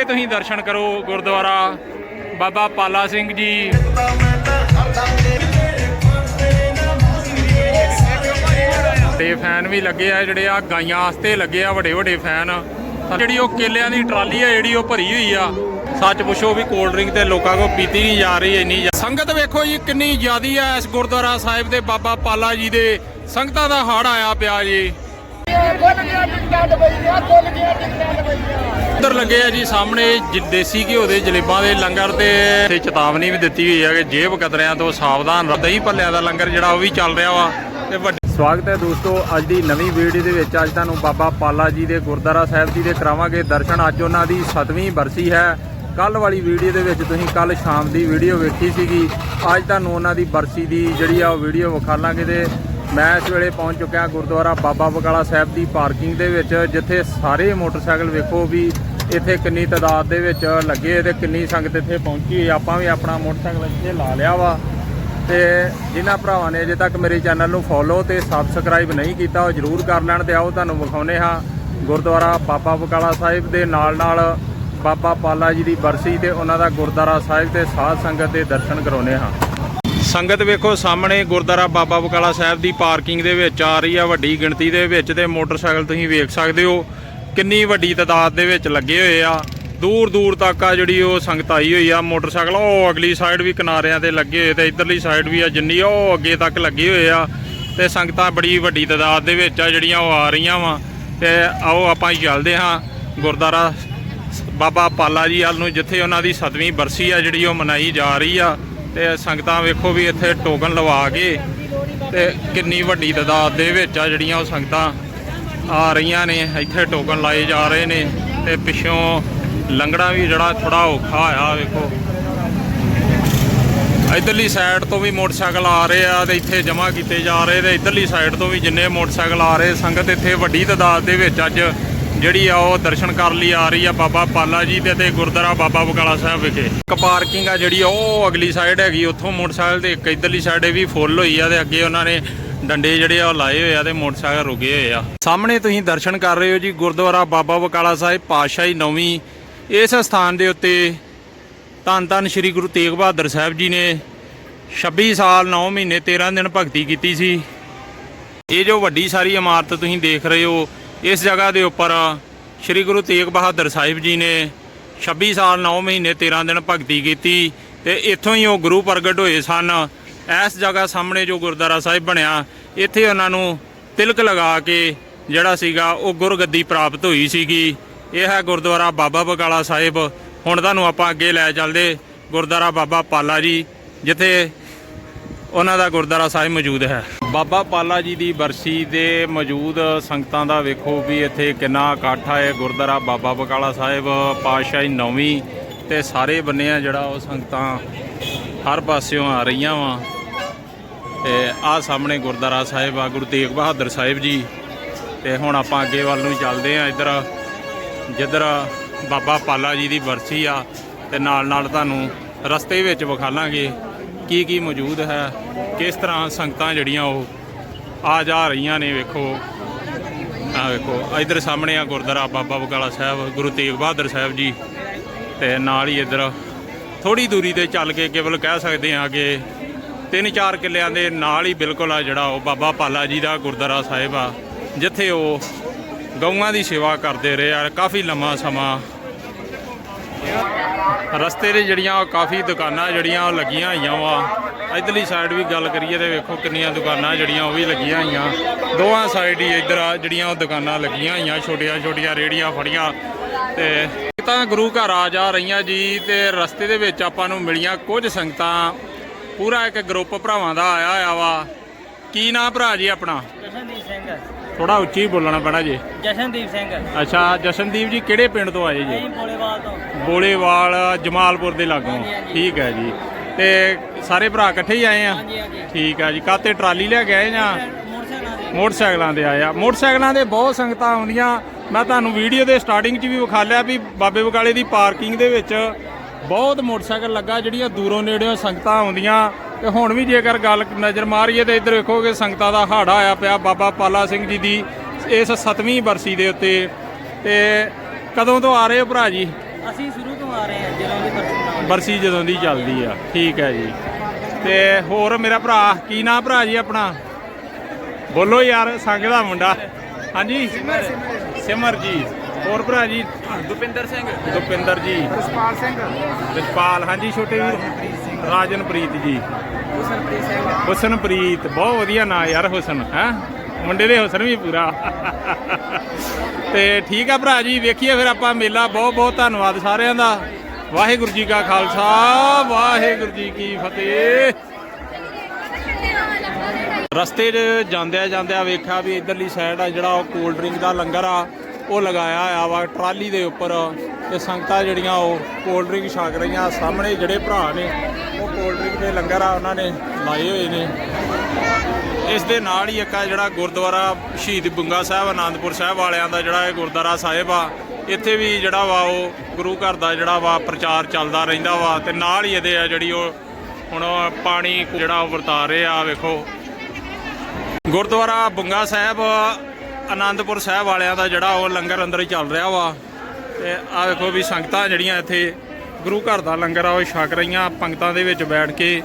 ਇਹ ਤੁਸੀਂ ਦਰਸ਼ਨ ਕਰੋ ਗੁਰਦੁਆਰਾ ਬਾਬਾ ਪਾਲਾ ਸਿੰਘ ਜੀ। ਤੇ ਫੈਨ ਵੀ ਲੱਗੇ ਆ, ਜਿਹੜੇ ਆ ਗਾਈਆਂ ਵਾਸਤੇ ਲੱਗੇ ਆ, ਵੱਡੇ ਵੱਡੇ ਫੈਨ ਜਿਹੜੀ ਉਹ ਕੇਲਿਆਂ ਦੀ ਟਰਾਲੀ ਆ, ਜਿਹੜੀ ਉਹ ਭਰੀ ਹੋਈ ਆ। ਸੱਚ ਪੁੱਛੋ ਵੀ ਕੋਲਡ ਡਰਿੰਕ ਤੇ ਲੋਕਾਂ ਕੋ ਪੀਤੀ ਨਹੀਂ ਜਾ ਰਹੀ, ਇੰਨੀ ਸੰਗਤ ਵੇਖੋ ਜੀ, ਕਿੰਨੀ ਜ਼ਿਆਦੀ ਆ ਇਸ ਗੁਰਦੁਆਰਾ ਸਾਹਿਬ ਦੇ ਬਾਬਾ ਪਾਲਾ ਜੀ ਦੇ। ਸੰਗਤਾਂ ਦਾ ਹੜ ਆਇਆ ਪਿਆ ਜੀ। ਖੁੱਲ ਲੱਗੇ ਆ ਜੀ ਸਾਹਮਣੇ ਦੇਸੀ ਘਿਓ ਦੇ ਜਲੇਬਾਂ ਦੇ ਲੰਗਰ ਤੇ ਚੇਤਾਵਨੀ ਵੀ ਦਿੱਤੀ ਹੋਈ ਹੈ ਕਿ ਜੇਬ ਕਤਰਿਆਂ ਤੋਂ ਸਾਵਧਾਨ ਦਹੀਂ ਭੱਲਿਆਂ ਦਾ ਲੰਗਰ ਜਿਹੜਾ ਉਹ ਵੀ ਚੱਲ ਰਿਹਾ ਵਾ ਤੇ ਸਵਾਗਤ ਹੈ ਦੋਸਤੋ, ਅੱਜ ਦੀ ਨਵੀਂ ਵੀਡੀਓ ਦੇ ਵਿੱਚ ਅੱਜ ਤੁਹਾਨੂੰ ਬਾਬਾ ਪਾਲਾ ਜੀ ਦੇ ਗੁਰਦੁਆਰਾ ਸਾਹਿਬ ਜੀ ਦੇ ਕਰਾਵਾਂਗੇ ਦਰਸ਼ਨ। ਅੱਜ ਉਹਨਾਂ ਦੀ 7ਵੀਂ ਬਰਸੀ ਹੈ। ਕੱਲ ਵਾਲੀ ਵੀਡੀਓ ਦੇ ਵਿੱਚ ਤੁਸੀਂ ਕੱਲ ਸ਼ਾਮ ਦੀ ਵੀਡੀਓ ਵੇਖੀ ਸੀਗੀ। ਅੱਜ ਤੁਹਾਨੂੰ ਉਹਨਾਂ ਦੀ ਬਰਸੀ ਦੀ ਜਿਹੜੀ ਆ ਉਹ ਵੀਡੀਓ ਵਿਖਾਲਾਂਗੇ ਤੇ ਮੈਂ ਇਸ ਵੇਲੇ ਪਹੁੰਚ ਚੁੱਕਿਆ ਗੁਰਦੁਆਰਾ ਬਾਬਾ ਬਕਾਲਾ ਸਾਹਿਬ ਦੀ ਪਾਰਕਿੰਗ ਦੇ ਵਿੱਚ, ਜਿੱਥੇ ਸਾਰੇ ਮੋਟਰਸਾਈਕਲ ਵੇਖੋ ਵੀ ਇੱਥੇ ਕਿੰਨੀ ਤਾਦਾਦ ਦੇ ਵਿੱਚ ਲੱਗੇ ਤੇ ਕਿੰਨੀ ਸੰਗਤ ਇੱਥੇ ਪਹੁੰਚੀ ਆਪਾਂ ਵੀ ਆਪਣਾ ਮੋਟਰਸਾਈਕਲ ਇੱਥੇ ਲਾ ਲਿਆ ਵਾ। ਤੇ ਜਿਨ੍ਹਾਂ ਭਰਾਵਾਂ ਨੇ ਅਜੇ ਤੱਕ ਮੇਰੇ ਚੈਨਲ ਨੂੰ ਫੋਲੋ ਤੇ ਸਬਸਕ੍ਰਾਈਬ ਨਹੀਂ ਕੀਤਾ, ਉਹ ਜਰੂਰ ਕਰ ਲੈਣ ਤੇ ਆਓ, ਤੁਹਾਨੂੰ ਵਿਖਾਉਨੇ ਹਾਂ ਗੁਰਦੁਆਰਾ ਬਾਬਾ ਬਕਾਲਾ ਸਾਹਿਬ ਦੇ ਨਾਲ ਨਾਲ ਬਾਬਾ ਪਾਲਾ ਜੀ ਦੀ ਬਰਸੀ ਤੇ ਉਹਨਾਂ ਦਾ ਗੁਰਦੁਆਰਾ ਸਾਹਿਬ ਤੇ ਸਾਧ ਸੰਗਤ ਦੇ ਦਰਸ਼ਨ ਕਰਾਉਨੇ ਹਾਂ। ਸੰਗਤ ਵੇਖੋ, ਸਾਹਮਣੇ ਗੁਰਦੁਆਰਾ ਬਾਬਾ ਬਕਾਲਾ ਸਾਹਿਬ ਦੀ ਪਾਰਕਿੰਗ ਦੇ ਵਿੱਚ ਆ ਰਹੀ ਆ, ਵੱਡੀ ਗਿਣਤੀ ਦੇ ਵਿੱਚ ਤੇ ਮੋਟਰਸਾਈਕਲ ਤੁਸੀਂ ਵੇਖ ਸਕਦੇ ਹੋ, ਕਿੰਨੀ ਵੱਡੀ ਤਾਦਾਦ ਦੇ ਵਿੱਚ ਲੱਗੇ ਹੋਏ ਆ। ਦੂਰ ਦੂਰ ਤੱਕ ਆ ਜਿਹੜੀ ਉਹ ਸੰਗਤ ਆਈ ਹੋਈ ਆ, ਮੋਟਰਸਾਈਕਲ, ਉਹ ਅਗਲੀ ਸਾਈਡ ਵੀ ਕਿਨਾਰਿਆਂ ਤੇ ਲੱਗੇ ਹੋਏ ਤੇ ਇਧਰਲੀ ਸਾਈਡ ਵੀ ਆ, ਜਿੰਨੀ ਉਹ ਅੱਗੇ ਤੱਕ ਲੱਗੇ ਹੋਏ ਆ। ਤੇ ਸੰਗਤਾਂ ਬੜੀ ਵੱਡੀ ਤਾਦਾਦ ਦੇ ਵਿੱਚ ਆ, ਜਿਹੜੀਆਂ ਉਹ ਆ ਰਹੀਆਂ ਵਾ। ਤੇ ਆਓ ਆਪਾਂ ਚੱਲਦੇ ਹਾਂ, ਗੁਰਦੁਆਰਾ ਬਾਬਾ ਪਾਲਾ ਜੀ ਵੱਲ ਨੂੰ, ਜਿੱਥੇ ਉਹਨਾਂ ਦੀ 7ਵੀਂ ਬਰਸੀ ਆ, ਜਿਹੜੀ ਉਹ ਮਨਾਈ ਜਾ ਰਹੀ ਆ। ਤੇ ਸੰਗਤਾਂ ਵੇਖੋ ਵੀ ਇੱਥੇ ਟੋਕਨ ਲਵਾ ਕੇ ਤੇ ਕਿੰਨੀ ਵੱਡੀ ਤਾਦਾਦ ਦੇ ਵਿੱਚ ਆ ਜਿਹੜੀਆਂ ਉਹ ਸੰਗਤਾਂ ਆ ਰਹੀਆਂ ਨੇ, ਇੱਥੇ ਟੋਕਨ ਲਾਏ ਜਾ ਰਹੇ ਨੇ ਤੇ ਪਿੱਛੋਂ ਲੰਗੜਾ ਵੀ ਜਿਹੜਾ ਥੋੜਾ ਔਖਾ ਹੋਇਆ, ਵੇਖੋ। ਇਧਰਲੀ ਸਾਈਡ ਤੋਂ ਵੀ ਮੋਟਰਸਾਈਕਲ ਆ ਰਹੇ ਆ ਤੇ ਇੱਥੇ ਜਮ੍ਹਾਂ ਕੀਤੇ ਜਾ ਰਹੇ ਤੇ ਇਧਰਲੀ ਸਾਈਡ ਤੋਂ ਵੀ ਜਿੰਨੇ ਮੋਟਰਸਾਈਕਲ ਆ ਰਹੇ, ਸੰਗਤ ਇੱਥੇ ਵੱਡੀ ਤਾਦਾਦ ਦੇ ਵਿੱਚ ਅੱਜ ਜਿਹੜੀ ਆ ਉਹ ਦਰਸ਼ਨ ਕਰਨ ਲਈ ਆ ਰਹੀ ਆ ਬਾਬਾ ਪਾਲਾ ਜੀ ਦੇ ਤੇ ਗੁਰਦੁਆਰਾ ਬਾਬਾ ਬਕਾਲਾ ਸਾਹਿਬ ਵਿਖੇ। ਇੱਕ ਪਾਰਕਿੰਗ ਆ ਜਿਹੜੀ ਉਹ ਅਗਲੀ ਸਾਈਡ ਹੈਗੀ, ਉੱਥੋਂ ਮੋਟਰਸਾਈਕਲ ਤੇ ਇੱਕ ਇਧਰਲੀ ਸਾਈਡ ਵੀ ਫੁੱਲ ਹੋਈ ਆ ਤੇ ਅੱਗੇ ਉਹਨਾਂ ਨੇ ਡੰਡੇ ਜਿਹੜੇ ਆ ਉਹ ਲਾਏ ਹੋਏ ਆ ਤੇ ਮੋਟਰਸਾਈਕਲ ਰੁਕੇ ਹੋਏ ਆ। ਸਾਹਮਣੇ ਤੁਸੀਂ ਦਰਸ਼ਨ ਕਰ ਰਹੇ ਹੋ ਜੀ, ਗੁਰਦੁਆਰਾ ਬਾਬਾ ਬਕਾਲਾ ਸਾਹਿਬ, ਪਾਤਸ਼ਾਹੀ ਨੌਵੀਂ। ਇਸ ਸਥਾਨ ਦੇ ਉੱਤੇ ਧੰਨ ਧੰਨ ਸ੍ਰੀ ਗੁਰੂ ਤੇਗ ਬਹਾਦਰ ਸਾਹਿਬ ਜੀ ਨੇ 26 ਸਾਲ 9 ਮਹੀਨੇ 13 ਦਿਨ ਭਗਤੀ ਕੀਤੀ ਸੀ। ਇਹ ਜੋ ਵੱਡੀ ਸਾਰੀ ਇਮਾਰਤ ਤੁਸੀਂ ਦੇਖ ਰਹੇ ਹੋ ਇਸ ਜਗ੍ਹਾ ਦੇ ਉੱਪਰ ਸ੍ਰੀ ਗੁਰੂ ਤੇਗ ਬਹਾਦਰ ਸਾਹਿਬ ਜੀ ਨੇ 26 ਸਾਲ 9 ਮਹੀਨੇ 13 ਦਿਨ ਭਗਤੀ ਕੀਤੀ ਤੇ ਇੱਥੋਂ ਹੀ ਉਹ ਗੁਰੂ ਪ੍ਰਗਟ ਹੋਏ ਸਨ। ਇਸ ਜਗ੍ਹਾ ਸਾਹਮਣੇ ਜੋ ਗੁਰਦੁਆਰਾ ਸਾਹਿਬ ਬਣਿਆ, ਇੱਥੇ ਉਹਨਾਂ ਨੂੰ ਤਿਲਕ ਲਗਾ ਕੇ ਜਿਹੜਾ ਸੀਗਾ ਉਹ ਗੁਰਗੱਦੀ ਪ੍ਰਾਪਤ ਹੋਈ ਸੀਗੀ। ਇਹ ਹੈ ਗੁਰਦੁਆਰਾ ਬਾਬਾ ਬਕਾਲਾ ਸਾਹਿਬ। ਹੁਣ ਤੁਹਾਨੂੰ ਆਪਾਂ ਅੱਗੇ ਲੈ ਚੱਲਦੇ। ਗੁਰਦੁਆਰਾ ਬਾਬਾ ਪਾਲਾ ਜੀ, ਜਿੱਥੇ ਉਹਨਾਂ ਦਾ ਗੁਰਦੁਆਰਾ ਸਾਹਿਬ ਮੌਜੂਦ ਹੈ। ਬਾਬਾ ਪਾਲਾ ਜੀ ਦੀ ਬਰਸੀ ਦੇ ਮੌਜੂਦ ਸੰਗਤਾਂ ਦਾ ਵੇਖੋ ਵੀ ਇੱਥੇ ਕਿੰਨਾ ਇਕੱਠ ਹੈ ਗੁਰਦੁਆਰਾ ਬਾਬਾ ਬਕਾਲਾ ਸਾਹਿਬ, ਪਾਤਸ਼ਾਹੀ ਨੌਵੀਂ ਤੇ ਸਾਰੇ ਬੰਨੇ ਆ ਜਿਹੜਾ ਉਹ ਸੰਗਤਾਂ ਹਰ ਪਾਸਿਓਂ ਆ ਰਹੀਆਂ ਵਾ। ਤੇ ਆਹ ਸਾਹਮਣੇ ਗੁਰਦੁਆਰਾ ਸਾਹਿਬ ਆ, ਗੁਰੂ ਤੇਗ ਬਹਾਦਰ ਸਾਹਿਬ ਜੀ। ਤੇ ਹੁਣ ਆਪਾਂ ਅੱਗੇ ਵੱਲ ਨੂੰ ਚੱਲਦੇ ਆ ਇੱਧਰ, ਜਿੱਧਰ ਬਾਬਾ ਪਾਲਾ ਜੀ ਦੀ ਬਰਸੀ ਆ, ਤੇ ਨਾਲ ਨਾਲ ਤੁਹਾਨੂੰ ਰਸਤੇ ਵਿੱਚ ਵਿਖਾਲਾਂਗੇ। ਕੀ ਕੀ ਮੌਜੂਦ ਹੈ? ਕਿਸ ਤਰ੍ਹਾਂ ਸੰਗਤਾਂ ਜਿਹੜੀਆਂ ਉਹ ਆ ਜਾ ਰਹੀਆਂ ਨੇ ਵੇਖੋ। ਆ ਵੇਖੋ, ਇਧਰ ਸਾਹਮਣੇ ਆ ਗੁਰਦੁਆਰਾ ਬਾਬਾ ਬਕਾਲਾ ਸਾਹਿਬ, ਗੁਰੂ ਤੇਗ ਬਹਾਦਰ ਸਾਹਿਬ ਜੀ ਤੇ ਨਾਲ ਹੀ ਇੱਧਰ ਥੋੜੀ ਦੂਰੀ ਤੇ ਚੱਲ ਕੇ ਕੇਵਲ ਕਹਿ ਸਕਦੇ ਆ ਕਿ ਤਿੰਨ ਚਾਰ ਕਿੱਲਿਆਂ ਦੇ ਨਾਲ ਹੀ ਬਿਲਕੁਲ ਆ ਜਿਹੜਾ ਉਹ ਬਾਬਾ ਪਾਲਾ ਜੀ ਦਾ ਗੁਰਦੁਆਰਾ ਸਾਹਿਬ ਆ, ਜਿੱਥੇ ਉਹ ਗਊਆਂ ਦੀ ਸੇਵਾ ਕਰਦੇ ਰਹੇ ਆ, ਕਾਫੀ ਲੰਮਾ ਸਮਾਂ ਰਸਤੇ ਦੇ ਜਿਹੜੀਆਂ ਕਾਫੀ ਦੁਕਾਨਾਂ ਜਿਹੜੀਆਂ ਉਹ ਲੱਗੀਆਂ ਹੋਈਆਂ ਵਾ। ਇਧਰਲੀ ਸਾਈਡ ਵੀ ਗੱਲ ਕਰੀਏ ਤੇ ਵੇਖੋ ਕਿੰਨੀਆਂ ਦੁਕਾਨਾਂ ਜਿਹੜੀਆਂ ਉਹ ਵੀ ਲੱਗੀਆਂ ਹੋਈਆਂ। ਦੋਵਾਂ ਸਾਈਡ ਹੀ ਇੱਧਰ ਆ ਜਿਹੜੀਆਂ ਉਹ ਦੁਕਾਨਾਂ ਲੱਗੀਆਂ ਹੋਈਆਂ, ਛੋਟੀਆਂ ਛੋਟੀਆਂ ਰੇੜੀਆਂ ਫੜੀਆਂ ਤੇ ਇਹ ਤਾਂ ਗੁਰੂ ਘਰ ਆ ਜਾ ਰਹੀਆਂ ਜੀ ਤੇ ਰਸਤੇ ਦੇ ਵਿੱਚ ਆਪਾਂ ਨੂੰ ਮਿਲੀਆਂ ਕੁਝ ਸੰਗਤਾਂ। ਪੂਰਾ ਇੱਕ ਗਰੁੱਪ ਭਰਾਵਾਂ ਦਾ ਆਇਆ ਹੋਇਆ ਵਾ। ਕੀ ਨਾਂ ਭਰਾ ਜੀ ਆਪਣਾ? ਥੋੜਾ ਉੱਚੀ ਬੋਲਣਾ ਪੈਣਾ ਜੀ। ਜਸ਼ਨਦੀਪ ਸਿੰਘ। ਅੱਛਾ ਜਸ਼ਨਦੀਪ ਜੀ ਕਿਹੜੇ ਪਿੰਡ ਤੋਂ ਆਏ ਜੀ? ਅਸੀਂ ਬੋਲੇਵਾਲ ਤੋਂ। ਬੋਲੇਵਾਲ ਜਮਾਲਪੁਰ ਦੇ ਲਾਗੋਂ। ਠੀਕ ਹੈ ਜੀ। ਤੇ ਸਾਰੇ ਭਰਾ ਇਕੱਠੇ ਹੀ ਆਏ ਆ? ਹਾਂਜੀ ਹਾਂਜੀ। ਠੀਕ ਆ ਜੀ। ਕਾਤੇ ਟਰਾਲੀ ਲੈ ਕੇ ਆਏ ਜਾਂ? ਮੋਟਰਸਾਈਕਲਾਂ ਦੇ ਮੋਟਰਸਾਈਕਲਾਂ ਆਏ ਆ। ਮੋਟਰਸਾਈਕਲਾਂ ਦੇ ਬਹੁਤ ਸੰਗਤਾਂ ਆਉਂਦੀਆਂ। ਮੈਂ ਤੁਹਾਨੂੰ ਵੀਡੀਓ ਦੇ ਸਟਾਰਟਿੰਗ 'ਚ ਵੀ ਵਿਖਾ ਲਿਆ ਵੀ ਬਾਬੇ ਬਕਾਲੇ ਦੀ ਪਾਰਕਿੰਗ ਦੇ ਵਿੱਚ ਬਹੁਤ ਮੋਟਰਸਾਈਕਲ ਲੱਗਾ ਜਿਹੜੀਆਂ ਦੂਰੋਂ ਨੇੜਿਓਂ ਸੰਗਤਾਂ ਆਉਂਦੀਆਂ। ਤੇ ਹੁਣ ਵੀ ਜੇਕਰ ਗੱਲ ਨਜ਼ਰ ਮਾਰੀਏ ਤੇ ਇੱਧਰ ਵੇਖੋਗੇ ਸੰਗਤਾਂ ਦਾ ਹਾੜਾ ਆਇਆ ਪਿਆ ਬਾਬਾ ਪਾਲਾ ਸਿੰਘ ਜੀ ਦੀ ਇਸ 7ਵੀਂ ਬਰਸੀ ਦੇ ਉੱਤੇ। ਤੇ ਕਦੋਂ ਤੋਂ ਆ ਰਹੇ ਹੋ ਭਰਾ ਜੀ? ਅਸੀਂ ਸ਼ੁਰੂ ਤੋਂ ਆ ਰਹੇ ਹਾਂ ਜਦੋਂ ਦੀ ਬਰਸੀ ਬਰਸੀ ਜਦੋਂ ਦੀ ਚੱਲਦੀ ਆ ਠੀਕ ਹੈ ਜੀ। ਤੇ ਹੋਰ ਮੇਰਾ ਭਰਾ ਕੀ ਨਾਂ ਭਰਾ ਜੀ ਆਪਣਾ? ਬੋਲੋ ਯਾਰ ਸੰਗ ਦਾ ਮੁੰਡਾ। ਹਾਂਜੀ? ਸਿਮਰਜੀਤ ਹੋਰ ਭਰਾ ਜੀ? ਦੁਪਿੰਦਰ ਸਿੰਘ। ਦੁਪਿੰਦਰ ਜੀ। ਰਸਪਾਲ ਸਿੰਘ। ਵਿਸ਼ਪਾਲ ਹਾਂਜੀ ਛੋਟੇ ਵੀਰ। ਰਾਜਨਪ੍ਰੀਤ ਜੀ। ਹੁਸਨਪ੍ਰੀਤ ਸਿੰਘ ਹੁਸਨਪ੍ਰੀਤ ਬਹੁਤ ਵਧੀਆ ਨਾਂ ਯਾਰ ਹੁਸਨ ਹੈ? ਮੁੰਡੇ ਦੇ ਹੁਸਨ ਵੀ ਪੂਰਾ। ਤੇ ਠੀਕ ਆ ਭਰਾ ਜੀ ਵੇਖੀਏ ਫਿਰ ਆਪਾਂ ਮੇਲਾ। ਬਹੁਤ ਬਹੁਤ ਧੰਨਵਾਦ ਸਾਰਿਆਂ ਦਾ। ਵਾਹਿਗੁਰੂ ਜੀ ਕਾ ਖਾਲਸਾ ਵਾਹਿਗੁਰੂ ਜੀ ਕੀ ਫਤਿਹ। ਰਸਤੇ 'ਚ ਜਾਂਦਿਆਂ ਜਾਂਦਿਆਂ ਵੇਖਿਆ ਵੀ ਇਧਰਲੀ ਸਾਈਡ ਆ ਜਿਹੜਾ ਉਹ ਕੋਲਡ ਡਰਿੰਕ ਦਾ ਲੰਗਰ ਆ ਉਹ ਲਗਾਇਆ ਆ ਵਾ ਟਰਾਲੀ ਦੇ ਉੱਪਰ। ਤੇ ਸੰਗਤਾਂ ਜਿਹੜੀਆਂ ਉਹ ਕੋਲਡ ਡਰਿੰਕ ਛਕ ਰਹੀਆਂ। ਸਾਹਮਣੇ ਜਿਹੜੇ ਭਰਾ ਨੇ ਕੋਲਡ ਡਰਿੰਕ ਦੇ ਲੰਗਰ ਆ ਉਹਨਾਂ ਨੇ ਲਾਏ ਹੋਏ ਨੇ। ਇਸ ਦੇ ਨਾਲ ਹੀ ਇੱਕ ਆ ਜਿਹੜਾ ਗੁਰਦੁਆਰਾ ਸ਼ਹੀਦ ਬੁੰਗਾ ਸਾਹਿਬ, ਆਨੰਦਪੁਰ ਸਾਹਿਬ ਵਾਲਿਆਂ ਦਾ ਜਿਹੜਾ ਇਹ ਗੁਰਦੁਆਰਾ ਸਾਹਿਬ ਆ, ਇੱਥੇ ਵੀ ਜਿਹੜਾ ਵਾ ਉਹ ਗੁਰੂ ਘਰ ਦਾ ਜਿਹੜਾ ਵਾ ਪ੍ਰਚਾਰ ਚੱਲਦਾ ਰਹਿੰਦਾ ਵਾ ਤੇ ਨਾਲ ਹੀ ਇਹਦੇ ਆ ਜਿਹੜੀ ਉਹ ਹੁਣ ਪਾਣੀ ਜਿਹੜਾ ਉਹ ਵਰਤਾ ਰਹੇ ਆ, ਵੇਖੋ। ਗੁਰਦੁਆਰਾ ਬੁੰਗਾ ਸਾਹਿਬ, ਆਨੰਦਪੁਰ ਸਾਹਿਬ ਵਾਲਿਆਂ ਦਾ ਜਿਹੜਾ ਉਹ ਲੰਗਰ ਅੰਦਰ ਹੀ ਚੱਲ ਰਿਹਾ ਵਾ। ਤੇ ਆ ਵੇਖੋ ਵੀ ਸੰਗਤਾਂ ਜਿਹੜੀਆਂ ਇੱਥੇ ਗੁਰੂ ਘਰ ਦਾ ਲੰਗਰ ਆ, ਉਹ ਛਕ ਰਹੀਆਂ ਪੰਗਤਾਂ ਦੇ ਵਿੱਚ ਬੈਠ ਕੇ।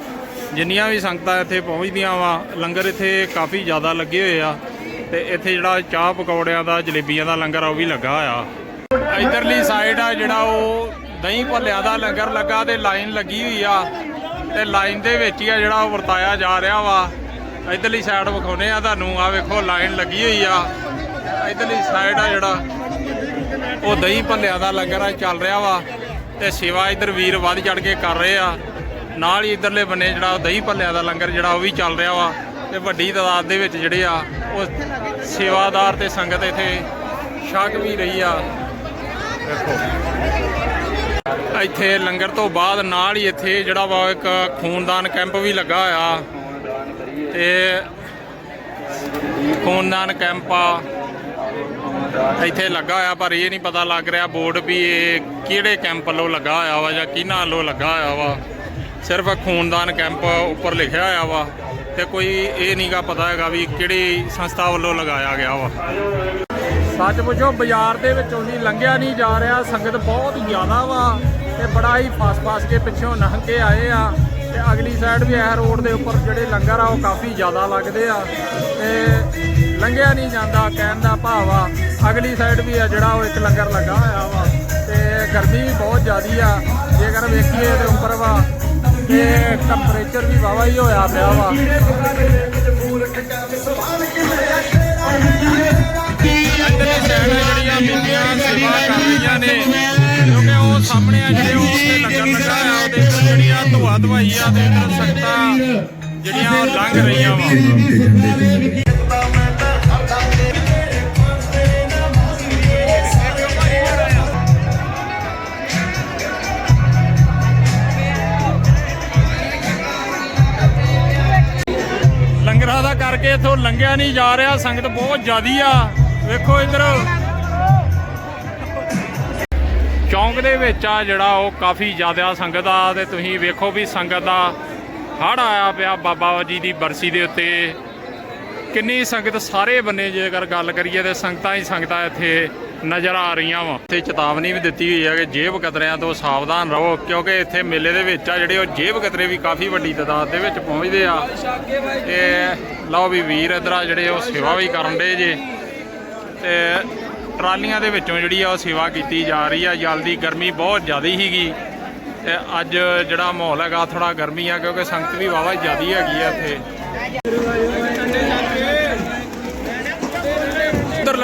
ਜਿੰਨੀਆਂ ਵੀ ਸੰਗਤਾਂ ਇੱਥੇ ਪਹੁੰਚਦੀਆਂ ਵਾ, ਲੰਗਰ ਇੱਥੇ ਕਾਫੀ ਜ਼ਿਆਦਾ ਲੱਗੇ ਹੋਏ ਆ। ਤੇ ਇੱਥੇ ਜਿਹੜਾ ਚਾਹ ਪਕੌੜਿਆਂ ਦਾ, ਜਲੇਬੀਆਂ ਦਾ ਲੰਗਰ ਆ, ਉਹ ਵੀ ਲੱਗਾ ਹੋਇਆ। ਇਧਰਲੀ ਸਾਈਡ ਆ, ਜਿਹੜਾ ਉਹ ਦਹੀਂ ਭੱਲਿਆਂ ਦਾ ਲੰਗਰ ਲੱਗਾ ਤੇ ਲਾਈਨ ਲੱਗੀ ਹੋਈ ਆ। ਤੇ ਲਾਈਨ ਦੇ ਵਿੱਚ ਹੀ ਆ ਜਿਹੜਾ ਉਹ ਵਰਤਾਇਆ ਜਾ ਰਿਹਾ ਵਾ। ਇਧਰਲੀ ਸਾਈਡ ਵਿਖਾਉਨੇ ਆ ਤੁਹਾਨੂੰ ਆ ਵੇਖੋ ਲਾਈਨ ਲੱਗੀ ਹੋਈ ਆ। ਇਧਰਲੀ ਸਾਈਡ ਆ ਜਿਹੜਾ, ਉਹ ਦਹੀਂ ਭੱਲਿਆਂ ਦਾ ਲੰਗਰ ਆ, ਚੱਲ ਰਿਹਾ ਵਾ। ਤੇ ਸੇਵਾ ਇਧਰ ਵੀਰ ਵੱਧ ਚੜ ਕੇ ਕਰ ਰਹੇ ਆ। ਨਾਲ ਹੀ ਇਧਰਲੇ ਬੰਨੇ ਜਿਹੜਾ ਦਹੀਂ ਭੱਲਿਆਂ ਦਾ ਲੰਗਰ ਜਿਹੜਾ ਉਹ ਵੀ ਚੱਲ ਰਿਹਾ ਵਾ ਤੇ ਵੱਡੀ ਤਾਦਾਦ ਦੇ ਵਿੱਚ ਜਿਹੜੇ ਆ, ਉਹ ਸੇਵਾਦਾਰ ਤੇ ਸੰਗਤ ਇੱਥੇ ਛਕ ਵੀ ਰਹੀ ਆ। ਵੇਖੋ ਇੱਥੇ ਲੰਗਰ ਤੋਂ ਬਾਅਦ ਨਾਲ ਹੀ ਇੱਥੇ ਜਿਹੜਾ ਵਾ ਇੱਕ ਖੂਨਦਾਨ ਕੈਂਪ ਵੀ ਲੱਗਾ ਹੋਇਆ। ਤੇ ਖੂਨਦਾਨ ਕੈਂਪ ਆ। ਇੱਥੇ ਲੱਗਾ ਹੋਇਆ, ਪਰ ਇਹ ਨਹੀਂ ਪਤਾ ਲੱਗ ਰਿਹਾ ਬੋਰਡ ਵੀ ਇਹ ਕਿਹੜੇ ਕੈਂਪ ਵੱਲੋਂ ਲੱਗਾ ਹੋਇਆ ਵਾ ਜਾਂ ਕਿਹਨਾਂ ਵੱਲੋਂ ਲੱਗਾ ਹੋਇਆ ਵਾ। ਸਿਰਫ ਖੂਨਦਾਨ ਕੈਂਪ ਉੱਪਰ ਲਿਖਿਆ ਹੋਇਆ ਵਾ ਤੇ ਕੋਈ ਇਹ ਨਹੀਂਗਾ ਪਤਾ ਹੈਗਾ ਵੀ ਕਿਹੜੀ ਸੰਸਥਾ ਵੱਲੋਂ ਲਗਾਇਆ ਗਿਆ ਵਾ। ਸੱਚ ਪੁੱਛੋ, ਬਾਜ਼ਾਰ ਦੇ ਵਿੱਚੋਂ ਦੀ ਲੰਘਿਆ ਨਹੀਂ ਜਾ ਰਿਹਾ, ਸੰਗਤ ਬਹੁਤ ਜ਼ਿਆਦਾ ਵਾ ਤੇ ਬੜਾ ਹੀ ਫਸ-ਫਸ ਕੇ ਪਿੱਛੋਂ ਲੰਘ ਕੇ ਆਏ ਆ ਤੇ ਅਗਲੀ ਸਾਈਡ ਵੀ ਇਹ ਰੋਡ ਦੇ ਉੱਪਰ ਜਿਹੜੇ ਲੰਗਰ ਆ ਉਹ ਕਾਫੀ ਜ਼ਿਆਦਾ ਲੱਗਦੇ ਆ ਤੇ ਲੰਘਿਆ ਨਹੀਂ ਜਾਂਦਾ, ਕਹਿਣ ਦਾ ਭਾਵ ਆ। ਅਗਲੀ ਸਾਈਡ ਵੀ ਆ ਜਿਹੜਾ ਉਹ ਇੱਕ ਲੰਗਰ ਲੱਗਾ ਹੋਇਆ ਵਾ। ਤੇ ਗਰਮੀ ਵੀ ਬਹੁਤ ਜ਼ਿਆਦੀ ਆ। ਜੇਕਰ ਵੇਖੀਏ ਤੇ ਉੱਪਰ ਵਾ, ਤੇ ਟੈਂਪਰੇਚਰ ਵੀ ਵਾਵਾ ਹੀ ਹੋਇਆ ਪਿਆ ਵਾ। ਅੰਦਰਲੀ ਸਾਈਡ ਜਿਹੜੀਆਂ ਬੀਬੀਆਂ ਸੇਵਾ ਕਰ ਰਹੀਆਂ ਨੇ ਕਿਉਂਕਿ ਉਹ ਸਾਹਮਣੇ ਆ ਜਿਹੜੇ ਉਹ ਉੱਥੇ ਲੰਗਰ ਲੱਗਾ ਆ ਉਹਦੇ ਉੱਪਰ ਜਿਹੜੀਆਂ ਧੁਆ ਧਵਾਈ ਆ ਤੇ। ਇੱਧਰ ਸੰਗਤਾਂ ਜਿਹੜੀਆਂ ਲੰਘ ਰਹੀਆਂ ਵਾ ਕਰਕੇ ਇਥੋਂ ਲੰਘਿਆ ਨਹੀਂ ਜਾ ਰਿਹਾ, ਸੰਗਤ ਬਹੁਤ ਜ਼ਿਆਦੀ ਆ। ਵੇਖੋ ਇੱਧਰ। ਚੌਂਕ ਦੇ ਵਿੱਚ ਆ ਜਿਹੜਾ ਉਹ ਕਾਫੀ ਜ਼ਿਆਦਾ ਸੰਗਤ ਆ ਤੇ ਤੁਸੀਂ ਵੇਖੋ ਵੀ ਸੰਗਤ ਦਾ ਹੜ ਆਇਆ ਪਿਆ ਬਾਬਾ ਜੀ ਦੀ ਬਰਸੀ ਦੇ ਉੱਤੇ। ਕਿੰਨੀ ਸੰਗਤ ਸਾਰੇ ਬੰਨੇ ਜੇਕਰ ਗੱਲ ਕਰੀਏ ਤੇ ਸੰਗਤਾਂ ਹੀ ਸੰਗਤਾਂ ਇੱਥੇ ਨਜ਼ਰ ਆ ਰਹੀਆਂ ਵਾ। ਇੱਥੇ ਚੇਤਾਵਨੀ ਵੀ ਦਿੱਤੀ ਹੋਈ ਹੈ ਕਿ ਜੇਬ ਕਤਰਿਆਂ ਤੋਂ ਸਾਵਧਾਨ ਰਹੋ, ਕਿਉਂਕਿ ਇੱਥੇ ਮੇਲੇ ਦੇ ਵਿੱਚ ਆ ਜਿਹੜੇ ਉਹ ਜੇਬ ਕਤਰੇ ਵੀ ਕਾਫੀ ਵੱਡੀ ਤਾਦਾਦ ਦੇ ਵਿੱਚ ਪਹੁੰਚਦੇ ਆ। ਤੇ ਲਓ ਵੀ ਵੀਰ, ਇਧਰ ਆ ਜਿਹੜੇ ਉਹ ਸੇਵਾ ਵੀ ਕਰਨ ਦੇ ਜੇ। ਤੇ ਟਰਾਲੀਆਂ ਦੇ ਵਿੱਚੋਂ ਜਿਹੜੀ ਆ ਉਹ ਸੇਵਾ ਕੀਤੀ ਜਾ ਰਹੀ ਆ। ਜਲਦੀ ਗਰਮੀ ਬਹੁਤ ਜ਼ਿਆਦਾ ਸੀਗੀ। ਤੇ ਅੱਜ ਜਿਹੜਾ ਮਾਹੌਲ ਹੈਗਾ ਥੋੜਾ ਗਰਮੀ ਆ, ਕਿਉਂਕਿ ਸੰਗਤ ਵੀ ਵਾਵਾ ਜ਼ਿਆਦੀ ਹੈਗੀ ਆ ਇੱਥੇ।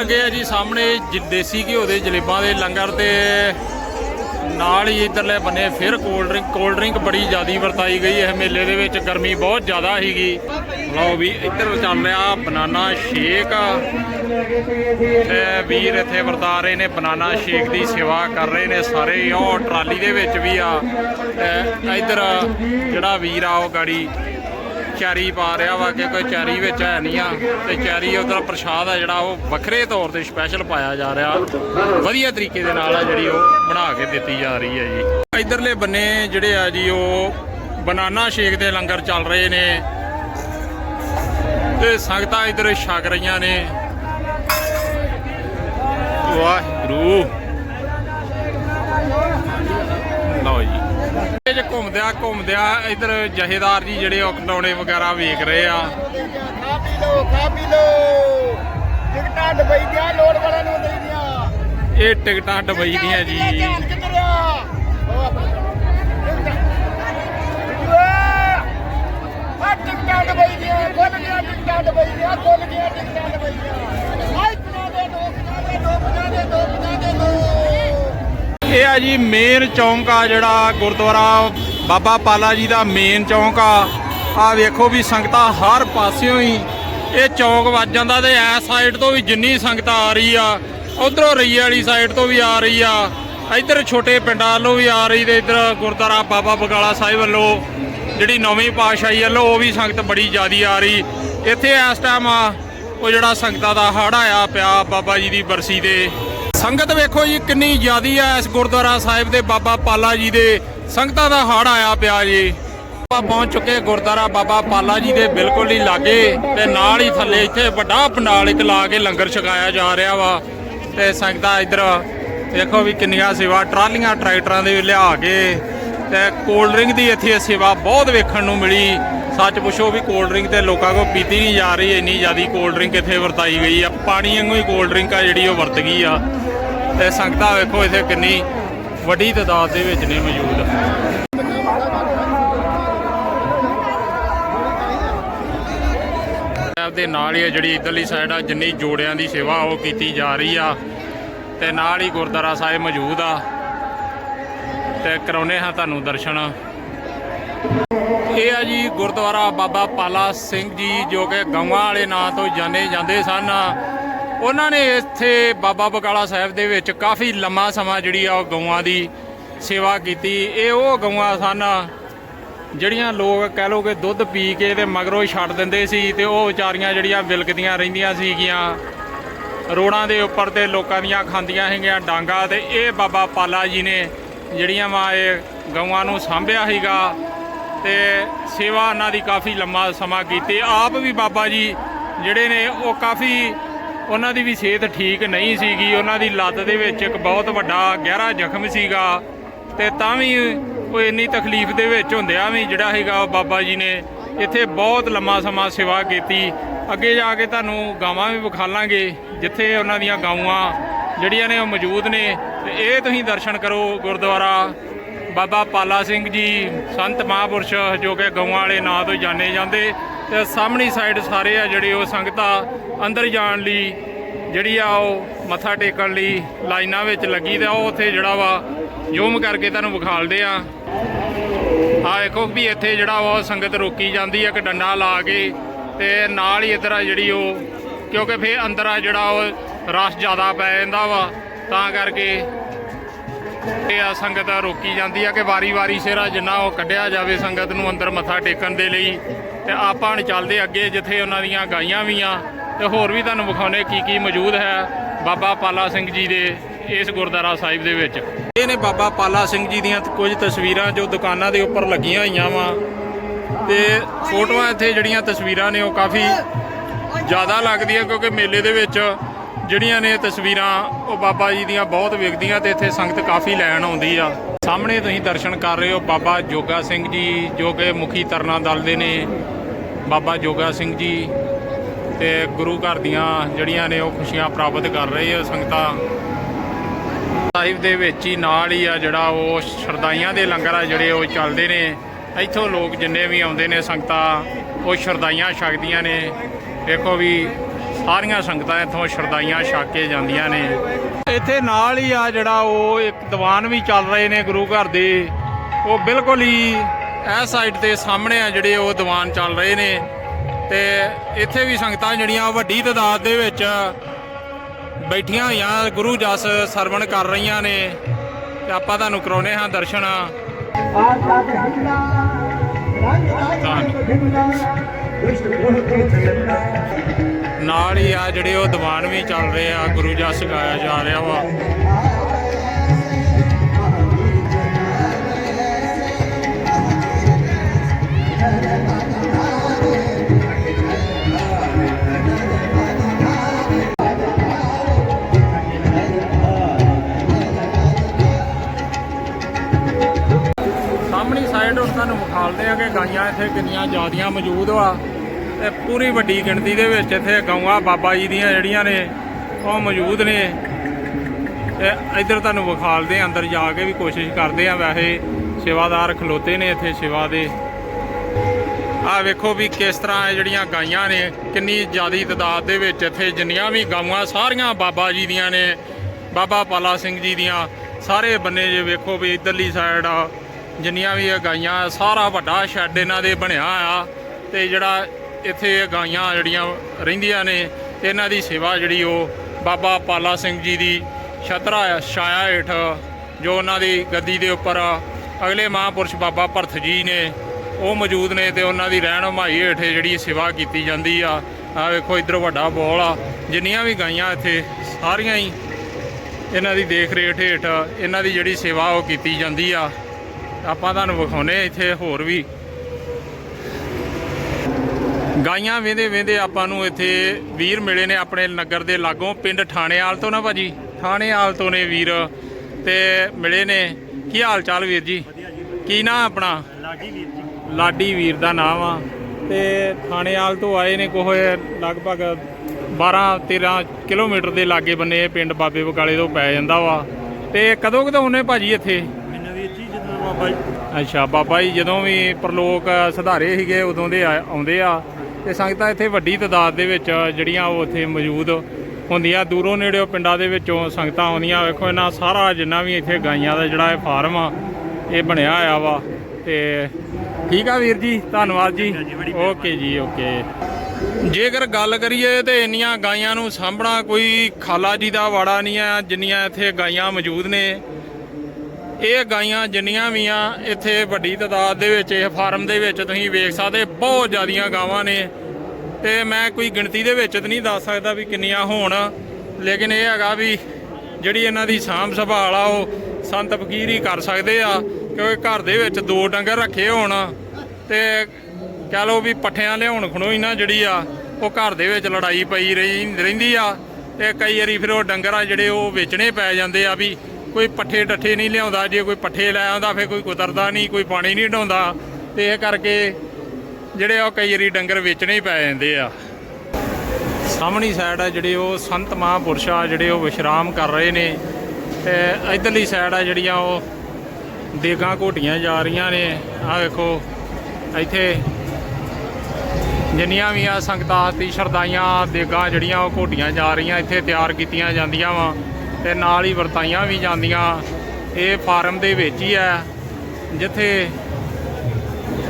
ਲੱਗੇ ਆ ਜੀ ਸਾਹਮਣੇ ਜ- ਦੇਸੀ ਘਿਓ ਦੇ ਜਲੇਬਾਂ ਦੇ ਲੰਗਰ ਤੇ ਨਾਲ ਹੀ ਇੱਧਰਲੇ ਬੰਨੇ ਫਿਰ ਕੋਲਡ ਡਰਿੰਕ ਕੋਲਡ ਡਰਿੰਕ ਬੜੀ ਜ਼ਿਆਦੀ ਵਰਤਾਈ ਗਈ ਹੈ। ਮੇਲੇ ਦੇ ਵਿੱਚ ਗਰਮੀ ਬਹੁਤ ਜ਼ਿਆਦਾ ਸੀਗੀ। ਲਓ ਵੀ ਇੱਧਰ ਚੱਲ ਰਿਹਾ ਬਨਾਨਾ ਸ਼ੇਕ। ਤੇ ਵੀਰ ਇੱਥੇ ਵਰਤਾ ਰਹੇ ਨੇ, ਬਨਾਨਾ ਸ਼ੇਕ ਦੀ ਸੇਵਾ ਕਰ ਰਹੇ ਨੇ ਸਾਰੇ। ਹੀ। ਉਹ ਟਰਾਲੀ ਦੇ ਵਿੱਚ ਵੀ ਆ। ਤੇ ਇੱਧਰ ਜਿਹੜਾ ਵੀਰ ਆ ਉਹ ਗਾੜੀ ਚੈਰੀ ਪਾ ਰਿਹਾ ਵਾ ਕਿ ਕੋਈ ਚੈਰੀ ਵਿੱਚ ਹੈ ਨਹੀਂ ਆ। ਤੇ ਚੈਰੀ ਉਧਰ ਪ੍ਰਸ਼ਾਦ ਆ ਜਿਹੜਾ ਉਹ ਵੱਖਰੇ ਤੌਰ ਤੇ ਸਪੈਸ਼ਲ ਪਾਇਆ ਜਾ ਰਿਹਾ। ਵਧੀਆ ਤਰੀਕੇ ਦੇ ਨਾਲ ਆ ਜਿਹੜੀ ਉਹ ਬਣਾ ਕੇ ਦਿੱਤੀ ਜਾ ਰਹੀ ਹੈ ਜੀ। ਇਧਰਲੇ ਬੰਨੇ ਜਿਹੜੇ ਆ ਜੀ ਉਹ ਬਨਾਨਾ ਸ਼ੇਕ ਦੇ ਲੰਗਰ ਚੱਲ ਰਹੇ ਨੇ। ਤੇ ਸੰਗਤਾਂ ਇਧਰ ਛਕ ਰਹੀਆਂ ਨੇ। ਵਾਹਿਗੁਰੂ। ਘੁੰਮਦਿਆਂ ਘੁੰਮਦਿਆਂ ਇਧਰ ਜਹੇਦਾਰ ਜੀ ਜਿਹੜੇ ਉਹ ਵਗੈਰਾ ਵੇਖ ਰਹੇ ਆ। ਖਾ ਪੀ ਲੋ ਖਾ ਪੀ ਲੋ ਟਿਕਟਾਂ ਡਬਈ ਦੀਆਂ ਲੋੜ ਵਾਲਿਆਂ ਨੂੰ ਦੇ ਇਹ ਟਿਕਟਾਂ ਡਬਈ ਦੀਆਂ ਜੀ। ਟਿਕਟਾਂ ਡਬਈ ਦੀਆਂ ਖੁੱਲ ਗਿਆ ਟਿਕਟਾਂ ਡਬਈ ਦੀਆਂ ਖੁੱਲ ਗਿਆ ਟਿਕਟਾਂ ਡਬਈ ਦੀਆਂ। ਆਈ ਕਿਨਾ ਦੇ ਦੋ ਕਿਨਾ ਦੇ ਦੋ ਕਿਨਾ ਦੇ ਦੋ ਕਿਨਾ ਦੇ ਦੋ। ਇਹ ਆ ਜੀ ਮੇਨ ਚੌਂਕ ਆ ਜਿਹੜਾ ਗੁਰਦੁਆਰਾ ਬਾਬਾ ਪਾਲਾ ਜੀ ਦਾ ਮੇਨ ਚੌਂਕ ਆ। ਆ ਵੇਖੋ ਵੀ ਸੰਗਤਾਂ ਹਰ ਪਾਸਿਓਂ ਹੀ ਇਹ ਚੌਂਕ ਵੱਜ ਜਾਂਦਾ ਤੇ ਐ ਸਾਈਡ ਤੋਂ ਵੀ ਜਿੰਨੀ ਸੰਗਤ ਆ ਰਹੀ ਆ, ਉਧਰੋਂ ਰਈਏ ਵਾਲੀ ਸਾਈਡ ਤੋਂ ਵੀ ਆ ਰਹੀ ਆ। ਇੱਧਰ ਛੋਟੇ ਪਿੰਡਾਂ ਵੱਲੋਂ ਵੀ ਆ ਰਹੀ ਤੇ ਇੱਧਰ ਗੁਰਦੁਆਰਾ ਬਾਬਾ ਬਗਾਲਾ ਸਾਹਿਬ ਵੱਲੋਂ ਜਿਹੜੀ ਨੌਵੀਂ ਪਾਤਸ਼ਾਹੀ ਵੱਲੋਂ ਉਹ ਵੀ ਸੰਗਤ ਬੜੀ ਜ਼ਿਆਦੀ ਆ ਰਹੀ। ਇੱਥੇ ਇਸ ਟਾਈਮ ਆ, ਉਹ ਜਿਹੜਾ ਸੰਗਤਾਂ ਦਾ ਹੜ ਆਇਆ ਪਿਆ ਬਾਬਾ ਜੀ ਦੀ ਬਰਸੀ ਦੇ ਸੰਗਤ ਵੇਖੋ ਜੀ, ਕਿੰਨੀ ਜ਼ਿਆਦੀ ਆ ਇਸ ਗੁਰਦੁਆਰਾ ਸਾਹਿਬ ਦੇ ਬਾਬਾ ਪਾਲਾ ਜੀ ਦੇ। ਸੰਗਤਾਂ ਦਾ ਹੜ ਆਇਆ ਪਿਆ ਜੀ। ਆਪਾਂ ਪਹੁੰਚ ਚੁੱਕੇ ਗੁਰਦੁਆਰਾ ਬਾਬਾ ਪਾਲਾ ਜੀ ਦੇ ਬਿਲਕੁਲ ਹੀ ਲਾਗੇ ਤੇ ਨਾਲ ਹੀ ਥੱਲੇ ਇੱਥੇ ਵੱਡਾ ਪੰਡਾਲ ਇੱਕ ਲਾ ਕੇ ਲੰਗਰ ਛਕਾਇਆ ਜਾ ਰਿਹਾ ਵਾ। ਤੇ ਸੰਗਤਾਂ ਇੱਧਰ ਦੇਖੋ ਵੀ ਕਿੰਨੀਆਂ ਸੇਵਾ, ਟਰਾਲੀਆਂ, ਟਰੈਕਟਰਾਂ ਦੇ ਲਿਆ ਕੇ ਤੇ ਕੋਲਡ ਡਰਿੰਕ ਦੀ ਇੱਥੇ ਸੇਵਾ ਬਹੁਤ ਵੇਖਣ ਨੂੰ ਮਿਲੀ। ਸੱਚ ਪੁੱਛੋ ਵੀ ਕੋਲਡ ਡਰਿੰਕ ਤੇ ਲੋਕਾਂ ਕੋ ਪੀਤੀ ਨਹੀਂ ਜਾ ਰਹੀ, ਇੰਨੀ ਜ਼ਿਆਦੀ ਕੋਲਡ ਡਰਿੰਕ ਇੱਥੇ ਵਰਤਾਈ ਗਈ ਆ। ਪਾਣੀ ਵਾਂਗੂ ਹੀ ਕੋਲਡ ਡਰਿੰਕ ਆ ਜਿਹੜੀ ਉਹ ਵਰਤ ਗਈ ਆ। ਤੇ ਸੰਗਤਾਂ ਵੇਖੋ ਇੱਥੇ ਕਿੰਨੀ ਵੱਡੀ ਤਾਦਾਦ ਦੇ ਵਿੱਚ ਨੇ ਮੌਜੂਦ। ਸਾਹਿਬ ਦੇ ਨਾਲ ਹੀ ਇਹ ਜਿਹੜੀ ਇਧਰਲੀ ਸਾਈਡ ਆ, ਜਿੰਨੀ ਜੋੜਿਆਂ ਦੀ ਸੇਵਾ ਉਹ ਕੀਤੀ ਜਾ ਰਹੀ ਆ। ਤੇ ਨਾਲ ਹੀ ਗੁਰਦੁਆਰਾ ਸਾਹਿਬ ਮੌਜੂਦ ਆ। ਤੇ ਕਰਾਉਨੇ ਹਾਂ ਤੁਹਾਨੂੰ ਦਰਸ਼ਨ। ਇਹ ਆ ਜੀ ਗੁਰਦੁਆਰਾ ਬਾਬਾ ਪਾਲਾ ਸਿੰਘ ਜੀ, ਜੋ ਕਿ ਗਊਆਂ ਵਾਲੇ ਨਾਂ ਤੋਂ ਜਾਣੇ ਜਾਂਦੇ ਸਨ। ਉਹਨਾਂ ਨੇ ਇੱਥੇ ਬਾਬਾ ਬਕਾਲਾ ਸਾਹਿਬ ਦੇ ਵਿੱਚ ਕਾਫੀ ਲੰਮਾ ਸਮਾਂ ਜਿਹੜੀ ਆ ਉਹ ਗਊਆਂ ਦੀ ਸੇਵਾ ਕੀਤੀ। ਇਹ ਉਹ ਗਊਆਂ ਸਨ ਜਿਹੜੀਆਂ ਲੋਕ ਕਹਿ ਲੋ ਕਿ ਦੁੱਧ ਪੀ ਕੇ ਤੇ ਮਗਰੋਂ ਹੀ ਛੱਡ ਦਿੰਦੇ ਸੀ ਤੇ ਉਹ ਵਿਚਾਰੀਆਂ ਜਿਹੜੀਆਂ ਵਿਲਕਦੀਆਂ ਰਹਿੰਦੀਆਂ ਸੀਗੀਆਂ। ਰੋੜਾਂ ਦੇ ਉੱਪਰ ਤੇ ਲੋਕਾਂ ਦੀਆਂ ਖਾਂਦੀਆਂ ਹੈਗੀਆਂ ਡਾਂਗਾ ਤੇ ਇਹ ਬਾਬਾ ਪਾਲਾ ਜੀ ਨੇ ਜਿਹੜੀਆਂ ਵਾ ਇਹ ਗਊਆਂ ਨੂੰ ਸਾਂਭਿਆ ਸੀਗਾ। ਤੇ ਸੇਵਾ ਉਹਨਾਂ ਦੀ ਕਾਫੀ ਲੰਮਾ ਸਮਾਂ ਕੀਤੀ। ਆਪ ਵੀ ਬਾਬਾ ਜੀ ਜਿਹੜੇ ਨੇ, ਉਹ ਕਾਫੀ ਉਹਨਾਂ ਦੀ ਵੀ ਸਿਹਤ ਠੀਕ ਨਹੀਂ ਸੀਗੀ। ਉਹਨਾਂ ਦੀ ਲੱਤ ਦੇ ਵਿੱਚ ਇੱਕ ਬਹੁਤ ਵੱਡਾ ਗਹਿਰਾ ਜ਼ਖਮ ਸੀਗਾ ਤੇ ਤਾਂ ਵੀ ਉਹ ਇੰਨੀ ਤਕਲੀਫ ਦੇ ਵਿੱਚ ਹੁੰਦਿਆਂ ਵੀ ਜਿਹੜਾ ਹੈਗਾ ਉਹ ਬਾਬਾ ਜੀ ਨੇ ਇੱਥੇ ਬਹੁਤ ਲੰਮਾ ਸਮਾਂ ਸੇਵਾ ਕੀਤੀ। ਅੱਗੇ ਜਾ ਕੇ ਤੁਹਾਨੂੰ ਗਾਵਾਂ ਵੀ ਵਿਖਾਲਾਂਗੇ ਜਿੱਥੇ ਉਹਨਾਂ ਦੀਆਂ ਗਾਵਾਂ ਜਿਹੜੀਆਂ ਨੇ ਉਹ ਮੌਜੂਦ ਨੇ। ਤੇ ਇਹ ਤੁਸੀਂ ਦਰਸ਼ਨ ਕਰੋ ਗੁਰਦੁਆਰਾ ਬਾਬਾ ਪਾਲਾ ਸਿੰਘ ਜੀ, ਸੰਤ ਮਹਾਂਪੁਰਸ਼ ਜੋ ਕਿ ਗਊਆਂ ਵਾਲੇ ਨਾਂ ਤੋਂ ਜਾਣੇ ਜਾਂਦੇ ਤੇ ਸਾਹਮਣੀ ਸਾਈਡ ਸਾਰੇ ਆ ਜਿਹੜੇ ਉਹ ਸੰਗਤਾਂ ਅੰਦਰ ਜਾਣ ਲਈ, ਜਿਹੜੀ ਆ ਉਹ ਮੱਥਾ ਟੇਕਣ ਲਈ ਲਾਈਨਾਂ ਵਿੱਚ ਲੱਗੀ ਤੇ ਉਹ ਉੱਥੇ ਜਿਹੜਾ ਵਾ ਜ਼ੂਮ ਕਰਕੇ ਤੁਹਾਨੂੰ ਵਿਖਾਲਦੇ ਆ। ਆ ਦੇਖੋ ਵੀ ਇੱਥੇ ਜਿਹੜਾ ਵਾ ਉਹ ਸੰਗਤ ਰੋਕੀ ਜਾਂਦੀ ਆ ਇੱਕ ਡੰਡਾ ਲਾ ਕੇ ਤੇ ਨਾਲ ਹੀ ਇੱਧਰ ਆ ਜਿਹੜੀ ਉਹ, ਕਿਉਂਕਿ ਫੇਰ ਅੰਦਰ ਆ ਜਿਹੜਾ ਉਹ ਰਸ਼ ਜ਼ਿਆਦਾ ਪੈ ਜਾਂਦਾ ਵਾ, ਤਾਂ ਕਰਕੇ ਇਹ ਆ ਸੰਗਤ ਰੋਕੀ ਜਾਂਦੀ ਆ ਕਿ ਵਾਰੀ-ਵਾਰੀ ਸਿਹਰਾ ਜਿੰਨਾ ਉਹ ਕੱਢਿਆ ਜਾਵੇ ਸੰਗਤ ਨੂੰ ਅੰਦਰ ਮੱਥਾ ਟੇਕਣ ਦੇ ਲਈ। ਤੇ ਆਪਾਂ ਹੁਣ ਚੱਲਦੇ ਅੱਗੇ ਜਿੱਥੇ ਉਹਨਾਂ ਦੀਆਂ ਗਾਈਆਂ ਵੀ ਆ। ਤੇ ਹੋਰ ਵੀ ਤੁਹਾਨੂੰ ਵਿਖਾਉਣੇ ਕੀ ਕੀ ਮੌਜੂਦ ਹੈ ਬਾਬਾ ਪਾਲਾ ਸਿੰਘ ਜੀ ਦੇ ਇਸ ਗੁਰਦੁਆਰਾ ਸਾਹਿਬ ਦੇ ਵਿੱਚ। ਇਹ ਨੇ ਬਾਬਾ ਪਾਲਾ ਸਿੰਘ ਜੀ ਦੀਆਂ ਕੁਝ ਤਸਵੀਰਾਂ ਜੋ ਦੁਕਾਨਾਂ ਦੇ ਉੱਪਰ ਲੱਗੀਆਂ ਹੋਈਆਂ ਵਾ। ਤੇ ਫੋਟੋਆਂ ਇੱਥੇ ਜਿਹੜੀਆਂ ਤਸਵੀਰਾਂ ਨੇ ਉਹ ਕਾਫੀ ਜ਼ਿਆਦਾ ਲੱਗਦੀਆਂ ਕਿਉਂਕਿ ਮੇਲੇ ਦੇ ਵਿੱਚ ਜਿਹੜੀਆਂ ਨੇ ਤਸਵੀਰਾਂ ਉਹ ਬਾਬਾ ਜੀ ਦੀਆਂ ਬਹੁਤ ਵਿਕਦੀਆਂ ਤੇ ਇੱਥੇ ਸੰਗਤ ਕਾਫੀ ਲੈਣ ਆਉਂਦੀ ਆ। ਸਾਹਮਣੇ ਤੁਸੀਂ ਦਰਸ਼ਨ ਕਰ ਰਹੇ ਹੋ ਬਾਬਾ ਜੋਗਾ ਸਿੰਘ ਜੀ, ਜੋ ਕਿ ਮੁਖੀ ਤਰਨਾ ਦਲ ਦੇ ਨੇ। ਬਾਬਾ ਜੋਗਾ ਸਿੰਘ ਜੀ ਤੇ ਗੁਰੂ ਘਰ ਦੀਆਂ ਜਿਹੜੀਆਂ ਨੇ ਉਹ ਖੁਸ਼ੀਆਂ ਪ੍ਰਾਪਤ ਕਰ ਰਹੇ ਆ ਸੰਗਤਾਂ। ਸਾਹਿਬ ਦੇ ਵਿੱਚ ਹੀ ਨਾਲ ਹੀ ਆ ਜਿਹੜਾ ਉਹ ਸ਼ਰਦਾਈਆਂ ਦੇ ਲੰਗਰ ਆ ਜਿਹੜੇ ਉਹ ਚੱਲਦੇ ਨੇ। ਇੱਥੋਂ ਲੋਕ ਜਿੰਨੇ ਵੀ ਆਉਂਦੇ ਨੇ ਸੰਗਤਾਂ, ਉਹ ਸ਼ਰਦਾਈਆਂ ਛਕਦੀਆਂ ਨੇ। ਦੇਖੋ ਵੀ ਸਾਰੀਆਂ ਸੰਗਤਾਂ ਇੱਥੋਂ ਸ਼ਰਦਾਈਆਂ ਛਕ ਕੇ ਜਾਂਦੀਆਂ ਨੇ। ਇੱਥੇ ਨਾਲ ਹੀ ਆ ਜਿਹੜਾ ਉਹ ਇੱਕ ਦੀਵਾਨ ਵੀ ਚੱਲ ਰਹੇ ਨੇ ਗੁਰੂ ਘਰ ਦੇ। ਉਹ ਬਿਲਕੁਲ ਹੀ ਇਹ ਸਾਈਡ ਤੇ ਸਾਹਮਣੇ ਆ ਜਿਹੜੇ ਉਹ ਦੀਵਾਨ ਚੱਲ ਰਹੇ ਨੇ। ਤੇ ਇੱਥੇ ਵੀ ਸੰਗਤਾਂ ਜਿਹੜੀਆਂ ਵੱਡੀ ਤਾਦਾਦ ਦੇ ਵਿੱਚ ਬੈਠੀਆਂ ਹੋਈਆਂ ਗੁਰੂ ਜਸ ਸਰਵਣ ਕਰ ਰਹੀਆਂ ਨੇ। ਤੇ ਆਪਾਂ ਤੁਹਾਨੂੰ ਕਰਾਉਨੇ ਹਾਂ ਦਰਸ਼ਨ। ਨਾਲ ਹੀ ਆ ਜਿਹੜੇ ਉਹ ਦੀਵਾਨ ਵੀ ਚੱਲ ਰਹੇ ਆ, ਗੁਰੂ ਜਸ ਗਾਇਆ ਜਾ ਰਿਹਾ ਵਾ। ਸਾਹਮਣੀ ਸਾਈਡ ਉਹ ਤੁਹਾਨੂੰ ਵਿਖਾਲਦੇ ਆ ਕਿ ਗਾਈਆਂ ਇੱਥੇ ਕਿੰਨੀਆਂ ਜ਼ਿਆਦੀਆਂ ਮੌਜੂਦ ਵਾ। ਤੇ ਪੂਰੀ ਵੱਡੀ ਗਿਣਤੀ ਦੇ ਵਿੱਚ ਇੱਥੇ ਗਊਆਂ ਬਾਬਾ ਜੀ ਦੀਆਂ ਜਿਹੜੀਆਂ ਨੇ, ਉਹ ਮੌਜੂਦ ਨੇ। ਤੇ ਇੱਧਰ ਤੁਹਾਨੂੰ ਵਿਖਾਲਦੇ ਆ ਅੰਦਰ ਜਾ ਕੇ ਵੀ ਕੋਸ਼ਿਸ਼ ਕਰਦੇ ਆ ਵੈਸੇ ਸੇਵਾਦਾਰ ਖਲੋਤੇ ਨੇ ਇੱਥੇ ਸੇਵਾ ਦੇ। ਆ ਵੇਖੋ ਵੀ ਕਿਸ ਤਰ੍ਹਾਂ ਇਹ ਜਿਹੜੀਆਂ ਗਾਈਆਂ ਨੇ, ਕਿੰਨੀ ਜ਼ਿਆਦੀ ਤਾਦਾਦ ਦੇ ਵਿੱਚ ਇੱਥੇ ਜਿੰਨੀਆਂ ਵੀ ਗਾਵਾਂ ਸਾਰੀਆਂ ਬਾਬਾ ਜੀ ਦੀਆਂ ਨੇ, ਬਾਬਾ ਪਾਲਾ ਸਿੰਘ ਜੀ ਦੀਆਂ। ਸਾਰੇ ਬੰਨੇ ਜੇ ਵੇਖੋ ਵੀ ਇਧਰਲੀ ਸਾਈਡ ਆ, ਜਿੰਨੀਆਂ ਵੀ ਇਹ ਗਾਈਆਂ, ਸਾਰਾ ਵੱਡਾ ਸ਼ੈੱਡ ਇਹਨਾਂ ਦੇ ਬਣਿਆ ਆ। ਤੇ ਜਿਹੜਾ ਇੱਥੇ ਗਾਈਆਂ ਜਿਹੜੀਆਂ ਰਹਿੰਦੀਆਂ ਨੇ, ਇਹਨਾਂ ਦੀ ਸੇਵਾ ਜਿਹੜੀ ਉਹ ਬਾਬਾ ਪਾਲਾ ਸਿੰਘ ਜੀ ਦੀ ਛਤਰਾ ਛਾਇਆ ਹੇਠ, ਜੋ ਉਹਨਾਂ ਦੀ ਗੱਦੀ ਦੇ ਉੱਪਰ ਅਗਲੇ ਮਹਾਂਪੁਰਸ਼ ਬਾਬਾ ਭਰਤ ਜੀ ਨੇ, ਉਹ ਮੌਜੂਦ ਨੇ ਤੇ ਉਹਨਾਂ ਦੀ ਰਹਿਣ ਹਮਾਈ ਹੇਠ ਜਿਹੜੀ ਸੇਵਾ ਕੀਤੀ ਜਾਂਦੀ ਆ। ਆ ਵੇਖੋ, ਇੱਧਰ ਵੱਡਾ ਬੋਲ ਆ। ਜਿੰਨੀਆਂ ਵੀ ਗਾਈਆਂ ਇੱਥੇ, ਸਾਰੀਆਂ ਹੀ ਇਹਨਾਂ ਦੀ ਦੇਖ ਰੇਖ ਹੇਠ ਇਹਨਾਂ ਦੀ ਜਿਹੜੀ ਸੇਵਾ ਉਹ ਕੀਤੀ ਜਾਂਦੀ ਆ। ਆਪਾਂ ਤੁਹਾਨੂੰ ਵਿਖਾਉਨੇ ਇੱਥੇ ਹੋਰ ਵੀ ਗਾਈਆਂ ਵੇਂਦੇ ਵੇਂਦੇ ਆਪਾਂ ਨੂੰ ਇੱਥੇ ਵੀਰ ਮਿਲੇ ਨੇ ਆਪਣੇ ਨਗਰ ਦੇ ਲਾਗੋਂ ਪਿੰਡ ਠਾਣੇਵਾਲ ਤੋਂ ਨਾ ਭਾਜੀ? ਠਾਣੇਵਾਲ ਤੋਂ ਨੇ ਵੀਰ ਤੇ ਮਿਲੇ ਨੇ। ਕੀ ਹਾਲ ਚਾਲ ਵੀਰ ਜੀ? ਕੀ ਨਾਂ ਆਪਣਾ? ਲਾਗੀ ਵੀਰ ਜੀ। ਲਾਡੀ ਵੀਰ ਦਾ ਨਾਮ ਆ। ਤੇ ਥਾਣੇਵਾਲ ਤੋਂ ਆਏ ਨੇ ਕੋਹ ਲਗਭਗ 12 13 ਕਿਲੋਮੀਟਰ ਦੇ ਲਾਗੇ ਬੰਨੇ ਪਿੰਡ ਬਾਬੇ ਬਕਾਲੇ ਤੋਂ ਪੈ ਜਾਂਦਾ ਵਾ। ਤੇ ਕਦੋਂ ਕਦੋਂ ਉਹਨੇ ਭਾਜੀ ਇੱਥੇ? ਅੱਛਾ ਬਾਬਾ ਜੀ ਜਦੋਂ ਵੀ ਪ੍ਰਲੋਕ ਸੁਧਾਰੇ ਸੀਗੇ ਉਦੋਂ ਦੇ ਆਉਂਦੇ ਆ। ਤੇ ਸੰਗਤਾਂ ਇੱਥੇ ਵੱਡੀ ਤਾਦਾਦ ਦੇ ਵਿੱਚ ਜਿਹੜੀਆਂ ਉਹ ਉੱਥੇ ਮੌਜੂਦ ਹੁੰਦੀਆਂ। ਦੂਰੋਂ ਨੇੜਿਓਂ ਪਿੰਡਾਂ ਦੇ ਵਿੱਚੋਂ ਸੰਗਤਾਂ ਆਉਂਦੀਆਂ। ਵੇਖੋ ਇਹਨਾਂ ਸਾਰਾ ਜਿੰਨਾ ਵੀ ਇੱਥੇ ਗਾਈਆਂ ਦਾ ਜਿਹੜਾ ਇਹ ਫਾਰਮ ਆ ਇਹ ਬਣਿਆ ਹੋਇਆ ਵਾ। ਤੇ ਠੀਕ ਆ ਵੀਰ ਜੀ? ਧੰਨਵਾਦ ਜੀ। ਓਕੇ ਜੀ ਓਕੇ। ਜੇਕਰ ਗੱਲ ਕਰੀਏ ਤੇ ਇੰਨੀਆਂ ਗਾਈਆਂ ਨੂੰ ਸਾਂਭਣਾ ਕੋਈ ਖਾਲਾ ਜੀ ਦਾ ਵਾੜਾ ਨਹੀਂ ਆ ਜਿੰਨੀਆਂ ਇੱਥੇ ਗਾਈਆਂ ਮੌਜੂਦ ਨੇ। ਇਹ ਗਾਈਆਂ ਜਿੰਨੀਆਂ ਵੀ ਆ, ਇੱਥੇ ਵੱਡੀ ਤਾਦਾਦ ਦੇ ਵਿੱਚ, ਇਹ ਫਾਰਮ ਦੇ ਵਿੱਚ ਤੁਸੀਂ ਵੇਖ ਸਕਦੇ, ਬਹੁਤ ਜ਼ਿਆਦੀਆਂ ਗਾਵਾਂ ਨੇ। ਤੇ ਮੈਂ ਕੋਈ ਗਿਣਤੀ ਦੇ ਵਿੱਚ ਤਾਂ ਨਹੀਂ ਦੱਸ ਸਕਦਾ ਵੀ ਕਿੰਨੀਆਂ ਹੋਣ। ਲੇਕਿਨ ਇਹ ਹੈਗਾ ਵੀ ਜਿਹੜੀ ਇਹਨਾਂ ਦੀ ਸਾਂਭ ਸੰਭਾਲ ਆ, ਉਹ ਸੰਤ ਫਕੀਰ ਹੀ ਕਰ ਸਕਦੇ ਆ, ਕਿਉਂਕਿ ਘਰ ਦੇ ਵਿੱਚ ਦੋ ਡੰਗਰ ਰੱਖੇ ਹੋਣ। ਤੇ ਕਹ ਲਓ ਵੀ ਪੱਠਿਆਂ ਲਿਆਉਣ ਖਣੋ ਹੀ ਨਾ ਜਿਹੜੀ ਆ, ਉਹ ਘਰ ਦੇ ਵਿੱਚ ਲੜਾਈ ਪਈ ਰਹੀ, ਰਹਿੰਦੀ ਆ। ਤੇ ਕਈ ਵਾਰੀ ਫਿਰ ਉਹ ਡੰਗਰ ਆ ਜਿਹੜੇ ਉਹ ਵੇਚਣੇ ਪੈ ਜਾਂਦੇ ਆ ਵੀ ਕੋਈ ਪੱਠੇ ਡੱਠੇ ਨਹੀਂ ਲਿਆਉਂਦਾ, ਜੇ ਕੋਈ ਪੱਠੇ ਲੈ ਆਉਂਦਾ ਫਿਰ ਕੋਈ ਕੁਤਰਦਾ ਨਹੀਂ, ਕੋਈ ਪਾਣੀ ਨਹੀਂ ਢਾਉਂਦਾ ਤੇ ਇਹ ਕਰਕੇ ਜਿਹੜੇ ਆ ਉਹ ਕਈ ਵਾਰੀ ਡੰਗਰ ਵੇਚਣੇ ਹੀ ਪੈ ਜਾਂਦੇ ਆ। ਸਾਹਮਣੀ ਸਾਈਡ ਆ ਜਿਹੜੇ ਉਹ ਸੰਤ ਮਹਾਂਪੁਰਸ਼ ਆ, ਜਿਹੜੇ ਉਹ ਵਿਸ਼ਰਾਮ ਕਰ ਰਹੇ ਨੇ। ਤੇ ਇਧਰਲੀ ਸਾਈਡ ਆ ਜਿਹੜੀਆਂ ਉਹ ਦੇਗਾਂ ਘੋਟੀਆਂ ਜਾ ਰਹੀਆਂ ਨੇ। ਆ ਵੇਖੋ, ਇੱਥੇ ਜਿੰਨੀਆਂ ਵੀ ਆ ਸੰਗਤਾਂ ਦੀ ਸ਼ਰਦਾਈਆਂ ਦੇਗਾਂ ਜਿਹੜੀਆਂ ਉਹ ਘੋਟੀਆਂ ਜਾ ਰਹੀਆਂ, ਇੱਥੇ ਤਿਆਰ ਕੀਤੀਆਂ ਜਾਂਦੀਆਂ ਵਾ। ਤੇ ਨਾਲ ਹੀ ਵਰਤਾਈਆਂ ਵੀ ਜਾਂਦੀਆਂ। ਇਹ ਫਾਰਮ ਦੇ ਵਿੱਚ ਹੀ ਆ ਜਿੱਥੇ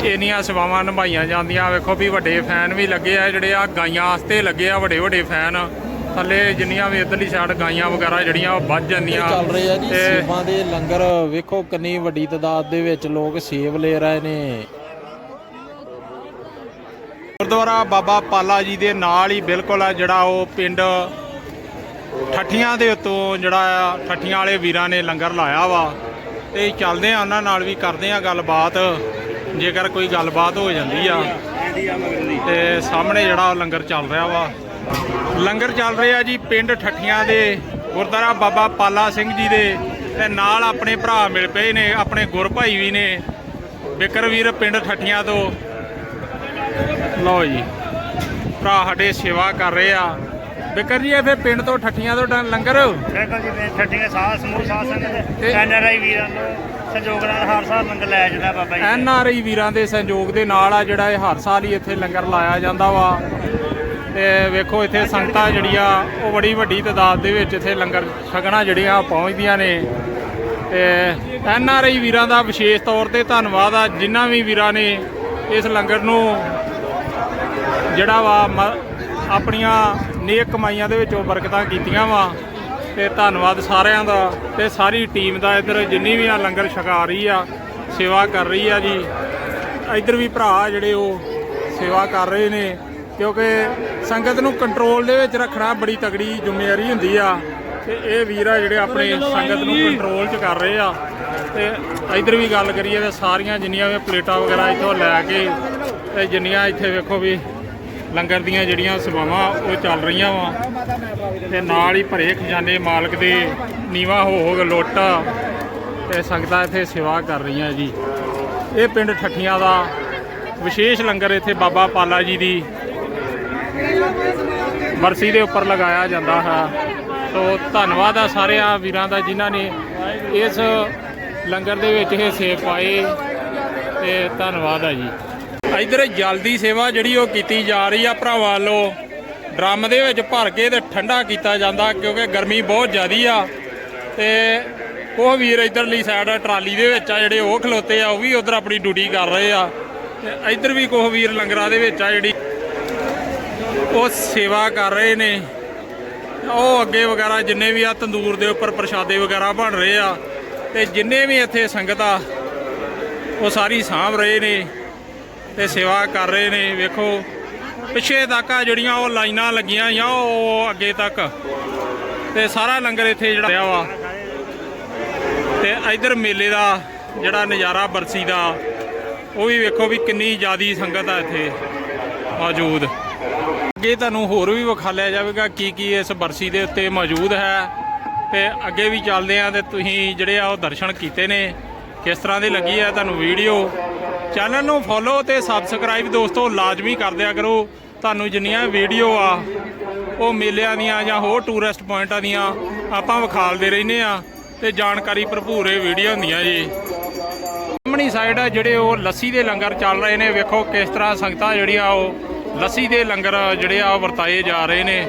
ਇੰਨੀਆਂ ਸੇਵਾਵਾਂ ਨਿਭਾਈਆਂ ਜਾਂਦੀਆਂ। ਵੇਖੋ ਵੀ ਵੱਡੇ ਫੈਨ ਵੀ ਲੱਗੇ ਆ ਜਿਹੜੇ ਆ ਗਾਈਆਂ ਵਾਸਤੇ ਲੱਗੇ ਆ ਵੱਡੇ ਵੱਡੇ ਫੈਨ। ਥੱਲੇ ਜਿੰਨੀਆਂ ਵੀ ਇਧਰਲੀ ਸਾਈਡ ਗਾਈਆਂ ਵਗੈਰਾ ਜਿਹੜੀਆਂ ਉਹ ਵੱਧ ਜਾਂਦੀਆਂ। ਚੱਲ ਰਹੇ ਆ ਜੀ ਤੇ ਸੇਵਾਂ ਦੇ ਲੰਗਰ। ਵੇਖੋ ਕਿੰਨੀ ਵੱਡੀ ਤਾਦਾਦ ਦੇ ਵਿੱਚ ਲੋਕ ਸੇਵ ਲੈ ਰਹੇ ਨੇ। ਗੁਰਦੁਆਰਾ ਬਾਬਾ ਪਾਲਾ ਜੀ ਦੇ ਨਾਲ ਹੀ ਬਿਲਕੁਲ ਆ ਜਿਹੜਾ ਉਹ ਪਿੰਡ ਠੱਠੀਆਂ ਦੇ ਉੱਤੋਂ ਜਿਹੜਾ ਆ, ਠੱਠੀਆਂ ਵਾਲੇ ਵੀਰਾਂ ਨੇ ਲੰਗਰ ਲਾਇਆ ਵਾ ਤੇ ਚੱਲਦੇ ਆ, ਉਹਨਾਂ ਨਾਲ ਵੀ ਕਰਦੇ ਆ ਗੱਲਬਾਤ। ਜੇਕਰ ਕੋਈ ਗੱਲਬਾਤ ਹੋ ਜਾਂਦੀ ਆ ਤੇ ਸਾਹਮਣੇ ਜਿਹੜਾ ਉਹ ਲੰਗਰ ਚੱਲ ਰਿਹਾ ਵਾ। ਲੰਗਰ ਚੱਲ ਰਿਹਾ ਜੀ ਪਿੰਡ ਠੱਠੀਆਂ ਦੇ, ਗੁਰਦੁਆਰਾ ਬਾਬਾ ਪਾਲਾ ਸਿੰਘ ਜੀ ਦੇ ਤੇ ਨਾਲ ਆਪਣੇ ਭਰਾ ਮਿਲ ਪਏ ਨੇ, ਆਪਣੇ ਗੁਰ ਭਾਈ ਵੀ ਨੇ, ਬਿਕਰਵੀਰ ਪਿੰਡ ਠੱਠੀਆਂ ਤੋਂ। ਲਓ ਜੀ, ਭਰਾ ਸਾਡੇ ਸੇਵਾ ਕਰ ਰਹੇ ਆ। ਬਿਕਰ ਜੀ ਇੱਥੇ ਪਿੰਡ ਤੋਂ ਠੱਠੀਆਂ ਤੋਂ ਡ- ਲੰਗਰ? ਬਿਲਕੁਲ ਜੀ ਮੈਂ ਛੱਡੀਆਂ ਸਾਹ ਸਮੂਹ ਸਾਹ ਸੰਗਤ ਤੇ- ਐਨ ਆਰ ਆਈ ਵੀਰਾਂ ਨੂੰ ਸੰਯੋਗ ਨਾਲ ਹਰ ਸਾਲ ਲੰਗਰ ਲਾਇਆ ਜਾਂਦਾ Baba ji. N R I ਵੀਰਾਂ ਦੇ ਸਹਿਯੋਗ ਦੇ ਨਾਲ ਆ ਜਿਹੜਾ ਇਹ ਹਰ ਸਾਲ ਹੀ ਇੱਥੇ ਲੰਗਰ ਲਾਇਆ ਜਾਂਦਾ ਵਾ। ਤੇ ਵੇਖੋ ਇੱਥੇ ਸੰਗਤਾਂ ਜਿਹੜੀਆਂ ਉਹ ਬੜੀ ਵੱਡੀ ਤਾਦਾਦ ਦੇ ਵਿੱਚ ਇੱਥੇ ਲੰਗਰ ਛਕਣਾ ਜਿਹੜੀਆਂ ਪਹੁੰਚਦੀਆਂ ਨੇ। ਤੇ ਐਨ ਆਰ ਆਈ ਵੀਰਾਂ ਦਾ ਵਿਸ਼ੇਸ਼ ਤੌਰ ਤੇ ਧੰਨਵਾਦ ਆ ਜਿਨ੍ਹਾਂ ਵੀ ਵੀਰਾਂ ਨੇ ਇਸ ਲੰਗਰ ਨੂੰ ਜਿਹੜਾ ਵਾ ਮ- ਆਪਣੀਆਂ ਨੇਕ ਕਮਾਈਆਂ ਦੇ ਵਿੱਚੋਂ ਬਰਕਤਾਂ ਕੀਤੀਆਂ ਵਾ। ਤੇ ਧੰਨਵਾਦ ਸਾਰਿਆਂ ਦਾ ਤੇ ਸਾਰੀ ਟੀਮ ਦਾ ਇੱਧਰ ਜਿੰਨੀ ਵੀ ਆ ਲੰਗਰ ਛਕਾ ਰਹੀ ਆ, ਸੇਵਾ ਕਰ ਰਹੀ ਆ ਜੀ। ਇੱਧਰ ਵੀ ਭਰਾ ਜਿਹੜੇ ਉਹ ਸੇਵਾ ਕਰ ਰਹੇ ਨੇ, ਕਿਉਂਕਿ ਸੰਗਤ ਨੂੰ ਕੰਟਰੋਲ ਦੇ ਵਿੱਚ ਰੱਖਣਾ ਬੜੀ ਤਗੜੀ ਜ਼ਿੰਮੇਵਾਰੀ ਹੁੰਦੀ ਆ। ਤੇ ਇਹ ਵੀਰ ਆ ਜਿਹੜੇ ਆਪਣੇ ਸੰਗਤ ਨੂੰ ਕੰਟਰੋਲ 'ਚ ਕਰ ਰਹੇ ਆ। ਤੇ ਇੱਧਰ ਵੀ ਗੱਲ ਕਰੀਏ ਤੇ ਸਾਰੀਆਂ ਜਿੰਨੀਆਂ ਵੀ ਪਲੇਟਾਂ ਵਗੈਰਾ ਇੱਥੋਂ ਲੈ ਕੇ ਤੇ ਜਿੰਨੀਆਂ ਇੱਥੇ ਵੇਖੋ ਵੀ ਲੰਗਰ ਦੀਆਂ ਜਿਹੜੀਆਂ ਸੇਵਾਵਾਂ ਉਹ ਚੱਲ ਰਹੀਆਂ ਵਾ। ਤੇ ਨਾਲ ਹੀ ਭਰੇ ਖਜ਼ਾਨੇ ਮਾਲਕ ਦੇ ਨੀਵਾ ਹੋ ਹੋ ਕੇ ਲੁੱਟ ਤੇ ਸੰਗਤਾਂ ਇੱਥੇ ਸੇਵਾ ਕਰ ਰਹੀਆਂ ਜੀ। ਇਹ ਪਿੰਡ ਠੱਠੀਆਂ ਦਾ ਵਿਸ਼ੇਸ਼ ਲੰਗਰ ਇੱਥੇ ਬਾਬਾ ਪਾਲਾ ਜੀ ਦੀ ਬਰਸੀ ਦੇ ਉੱਪਰ ਲਗਾਇਆ ਜਾਂਦਾ ਹੈ। ਸੋ ਧੰਨਵਾਦ ਆ ਸਾਰਿਆਂ ਵੀਰਾਂ ਦਾ ਜਿਨ੍ਹਾਂ ਨੇ ਇਸ ਲੰਗਰ ਦੇ ਵਿੱਚ ਇਹ ਸੇਵ ਪਾਏ ਤੇ ਧੰਨਵਾਦ ਆ ਜੀ। ਇਧਰ ਜਲਦੀ ਸੇਵਾ ਜਿਹੜੀ ਉਹ ਕੀਤੀ ਜਾ ਰਹੀ ਆ ਭਰਾਵਾਂ ਵੱਲੋਂ। ਡਰਮ ਦੇ ਵਿੱਚ ਭਰ ਕੇ ਤੇ ਠੰਡਾ ਕੀਤਾ ਜਾਂਦਾ ਕਿਉਂਕਿ ਗਰਮੀ ਬਹੁਤ ਜ਼ਿਆਦੀ ਆ। ਤੇ ਉਹ ਵੀਰ ਇਧਰਲੀ ਸਾਈਡ ਟਰਾਲੀ ਦੇ ਵਿੱਚ ਆ ਜਿਹੜੇ ਉਹ ਖਲੋਤੇ ਆ, ਉਹ ਵੀ ਉਧਰ ਆਪਣੀ ਡਿਊਟੀ ਕਰ ਰਹੇ ਆ। ਤੇ ਇਧਰ ਵੀ ਕੋਹ ਵੀਰ ਲੰਗਰਾਂ ਦੇ ਵਿੱਚ ਆ ਜਿਹੜੀ ਉਹ ਸੇਵਾ ਕਰ ਰਹੇ ਨੇ। ਉਹ ਅੱਗੇ ਵਗੈਰਾ ਜਿੰਨੇ ਵੀ ਆ ਤੰਦੂਰ ਦੇ ਉੱਪਰ ਪ੍ਰਸ਼ਾਦੇ ਵਗੈਰਾ ਬਣ ਰਹੇ ਆ। ਤੇ ਜਿੰਨੇ ਵੀ ਇੱਥੇ ਸੰਗਤ ਆ, ਉਹ ਸਾਰੀ ਸਾਂਭ ਰਹੇ ਨੇ। ਤੇ ਸੇਵਾ ਕਰ ਰਹੇ ਨੇ, ਵੇਖੋ। ਪਿੱਛੇ ਤੱਕ ਆ ਜਿਹੜੀਆਂ ਉਹ ਲਾਈਨਾਂ ਲੱਗੀਆਂ ਆ ਉਹ ਅੱਗੇ ਤੱਕ। ਤੇ ਸਾਰਾ ਲੰਗਰ ਇੱਥੇ ਜਿਹੜਾ ਰਿਹਾ ਵਾ। ਤੇ ਇਧਰ ਮੇਲੇ ਦਾ ਜਿਹੜਾ ਨਜ਼ਾਰਾ, ਬਰਸੀ ਦਾ, ਉਹ ਵੀ ਵੇਖੋ ਵੀ ਕਿੰਨੀ ਜ਼ਿਆਦੀ ਸੰਗਤ ਆ ਇੱਥੇ ਮੌਜੂਦ। ਅੱਗੇ ਤੁਹਾਨੂੰ ਹੋਰ ਵੀ ਵਿਖਾਲਿਆ ਜਾਵੇਗਾ ਕੀ ਕੀ ਇਸ ਬਰਸੀ ਦੇ ਉੱਤੇ ਮੌਜੂਦ ਹੈ। ਤੇ ਅੱਗੇ ਵੀ ਚੱਲਦੇ ਆ ਤੇ ਤੁਸੀਂ ਜਿਹੜੇ ਆ ਉਹ ਦਰਸ਼ਨ ਕੀਤੇ ਨੇ। ਕਿਸ ਤਰ੍ਹਾਂ ਦੀ ਲੱਗੀ ਹੈ ਤੁਹਾਨੂੰ ਵੀਡੀਓ? ਚੈਨਲ ਨੂੰ ਫੋਲੋ ਤੇ ਸਬਸਕ੍ਰਾਈਬ ਦੋਸਤੋ, ਲਾਜ਼ਮੀ ਕਰ ਦਿਆ ਕਰੋ। ਤੁਹਾਨੂੰ ਜਿੰਨੀਆਂ ਵੀਡੀਓ ਆ, ਉਹ ਮੇਲਿਆਂ ਦੀਆਂ ਜਾਂ ਹੋਰ ਟੂਰਿਸਟ ਪੁਆਇੰਟਾਂ ਦੀਆਂ ਆਪਾਂ ਵਿਖਾਲਦੇ ਰਹਿੰਦੇ ਆ ਤੇ ਜਾਣਕਾਰੀ ਭਰਪੂਰ ਇਹ ਵੀਡੀਓ ਹੁੰਦੀਆਂ ਜੀ। ਸਾਹਮਣੀ ਸਾਈਡ ਆ ਜਿਹੜੇ ਉਹ ਲੱਸੀ ਦੇ ਲੰਗਰ ਚੱਲ ਰਹੇ ਨੇ, ਵੇਖੋ ਕਿਸ ਤਰ੍ਹਾਂ ਸੰਗਤਾਂ ਜਿਹੜੀਆਂ ਉਹ ਲੱਸੀ ਦੇ ਲੰਗਰ ਜਿਹੜੇ ਆ ਉਹ ਵਰਤਾਏ ਜਾ ਰਹੇ ਨੇ।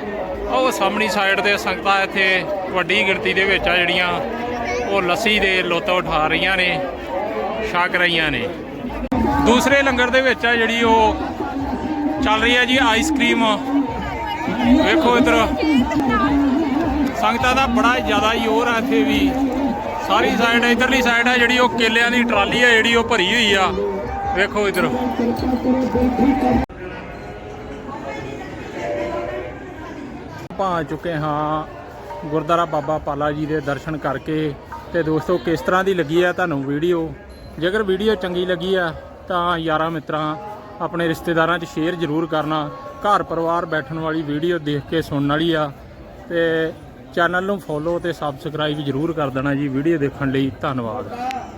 ਉਹ ਸਾਹਮਣੀ ਸਾਈਡ ਤੇ ਸੰਗਤਾਂ ਇੱਥੇ ਵੱਡੀ ਗਿਣਤੀ ਦੇ ਵਿੱਚ ਆ ਜਿਹੜੀਆਂ ਉਹ ਲੱਸੀ ਦੇ ਲੁੱਤ ਉਠਾ ਰਹੀਆਂ ਨੇ, ਛਕ ਰਹੀਆਂ ਨੇ। ਦੂਸਰੇ ਲੰਗਰ ਦੇ ਵਿੱਚ ਆ ਜਿਹੜੀ ਉਹ ਚੱਲ ਰਹੀ ਹੈ ਜੀ ਆਈਸਕ੍ਰੀਮ ਵੇਖੋ ਇਧਰ। ਸੰਗਤਾਂ ਦਾ ਬੜਾ ਜ਼ਿਆਦਾ ਹੀ ਹੋਰ ਆ ਇੱਥੇ ਵੀ। ਸਾਰੀ ਸਾਈਡ ਇਧਰਲੀ ਸਾਈਡ ਆ ਜਿਹੜੀ ਉਹ ਕੇਲਿਆਂ ਦੀ ਟਰਾਲੀ ਆ, ਜਿਹੜੀ ਉਹ ਭਰੀ ਹੋਈ ਆ। ਵੇਖੋ ਇਧਰ। ਆ ਚੁੱਕੇ ਹਾਂ ਗੁਰਦੁਆਰਾ ਬਾਬਾ ਪਾਲਾ ਜੀ ਦੇ ਦਰਸ਼ਨ ਕਰਕੇ। ਤੇ ਦੋਸਤੋ, ਕਿਸ ਤਰ੍ਹਾਂ ਦੀ ਲੱਗੀ ਆ ਤੁਹਾਨੂੰ ਵੀਡੀਓ? ਜੇਕਰ ਵੀਡੀਓ ਚੰਗੀ ਲੱਗੀ ਆ, ਤਾਂ ਯਾਰਾਂ ਮਿੱਤਰਾਂ, ਆਪਣੇ ਰਿਸ਼ਤੇਦਾਰਾਂ 'ਚ ਸ਼ੇਅਰ ਜ਼ਰੂਰ ਕਰਨਾ। ਘਰ ਪਰਿਵਾਰ ਬੈਠਣ ਵਾਲੀ ਵੀਡੀਓ ਦੇਖ ਕੇ ਸੁਣਨ ਵਾਲੀ ਆ। ਤੇ ਚੈਨਲ ਨੂੰ ਫੋਲੋ ਤੇ ਸਬਸਕ੍ਰਾਈਬ ਜ਼ਰੂਰ ਕਰ ਦੇਣਾ ਜੀ, ਵੀਡੀਓ ਦੇਖਣ ਲਈ। ਧੰਨਵਾਦ।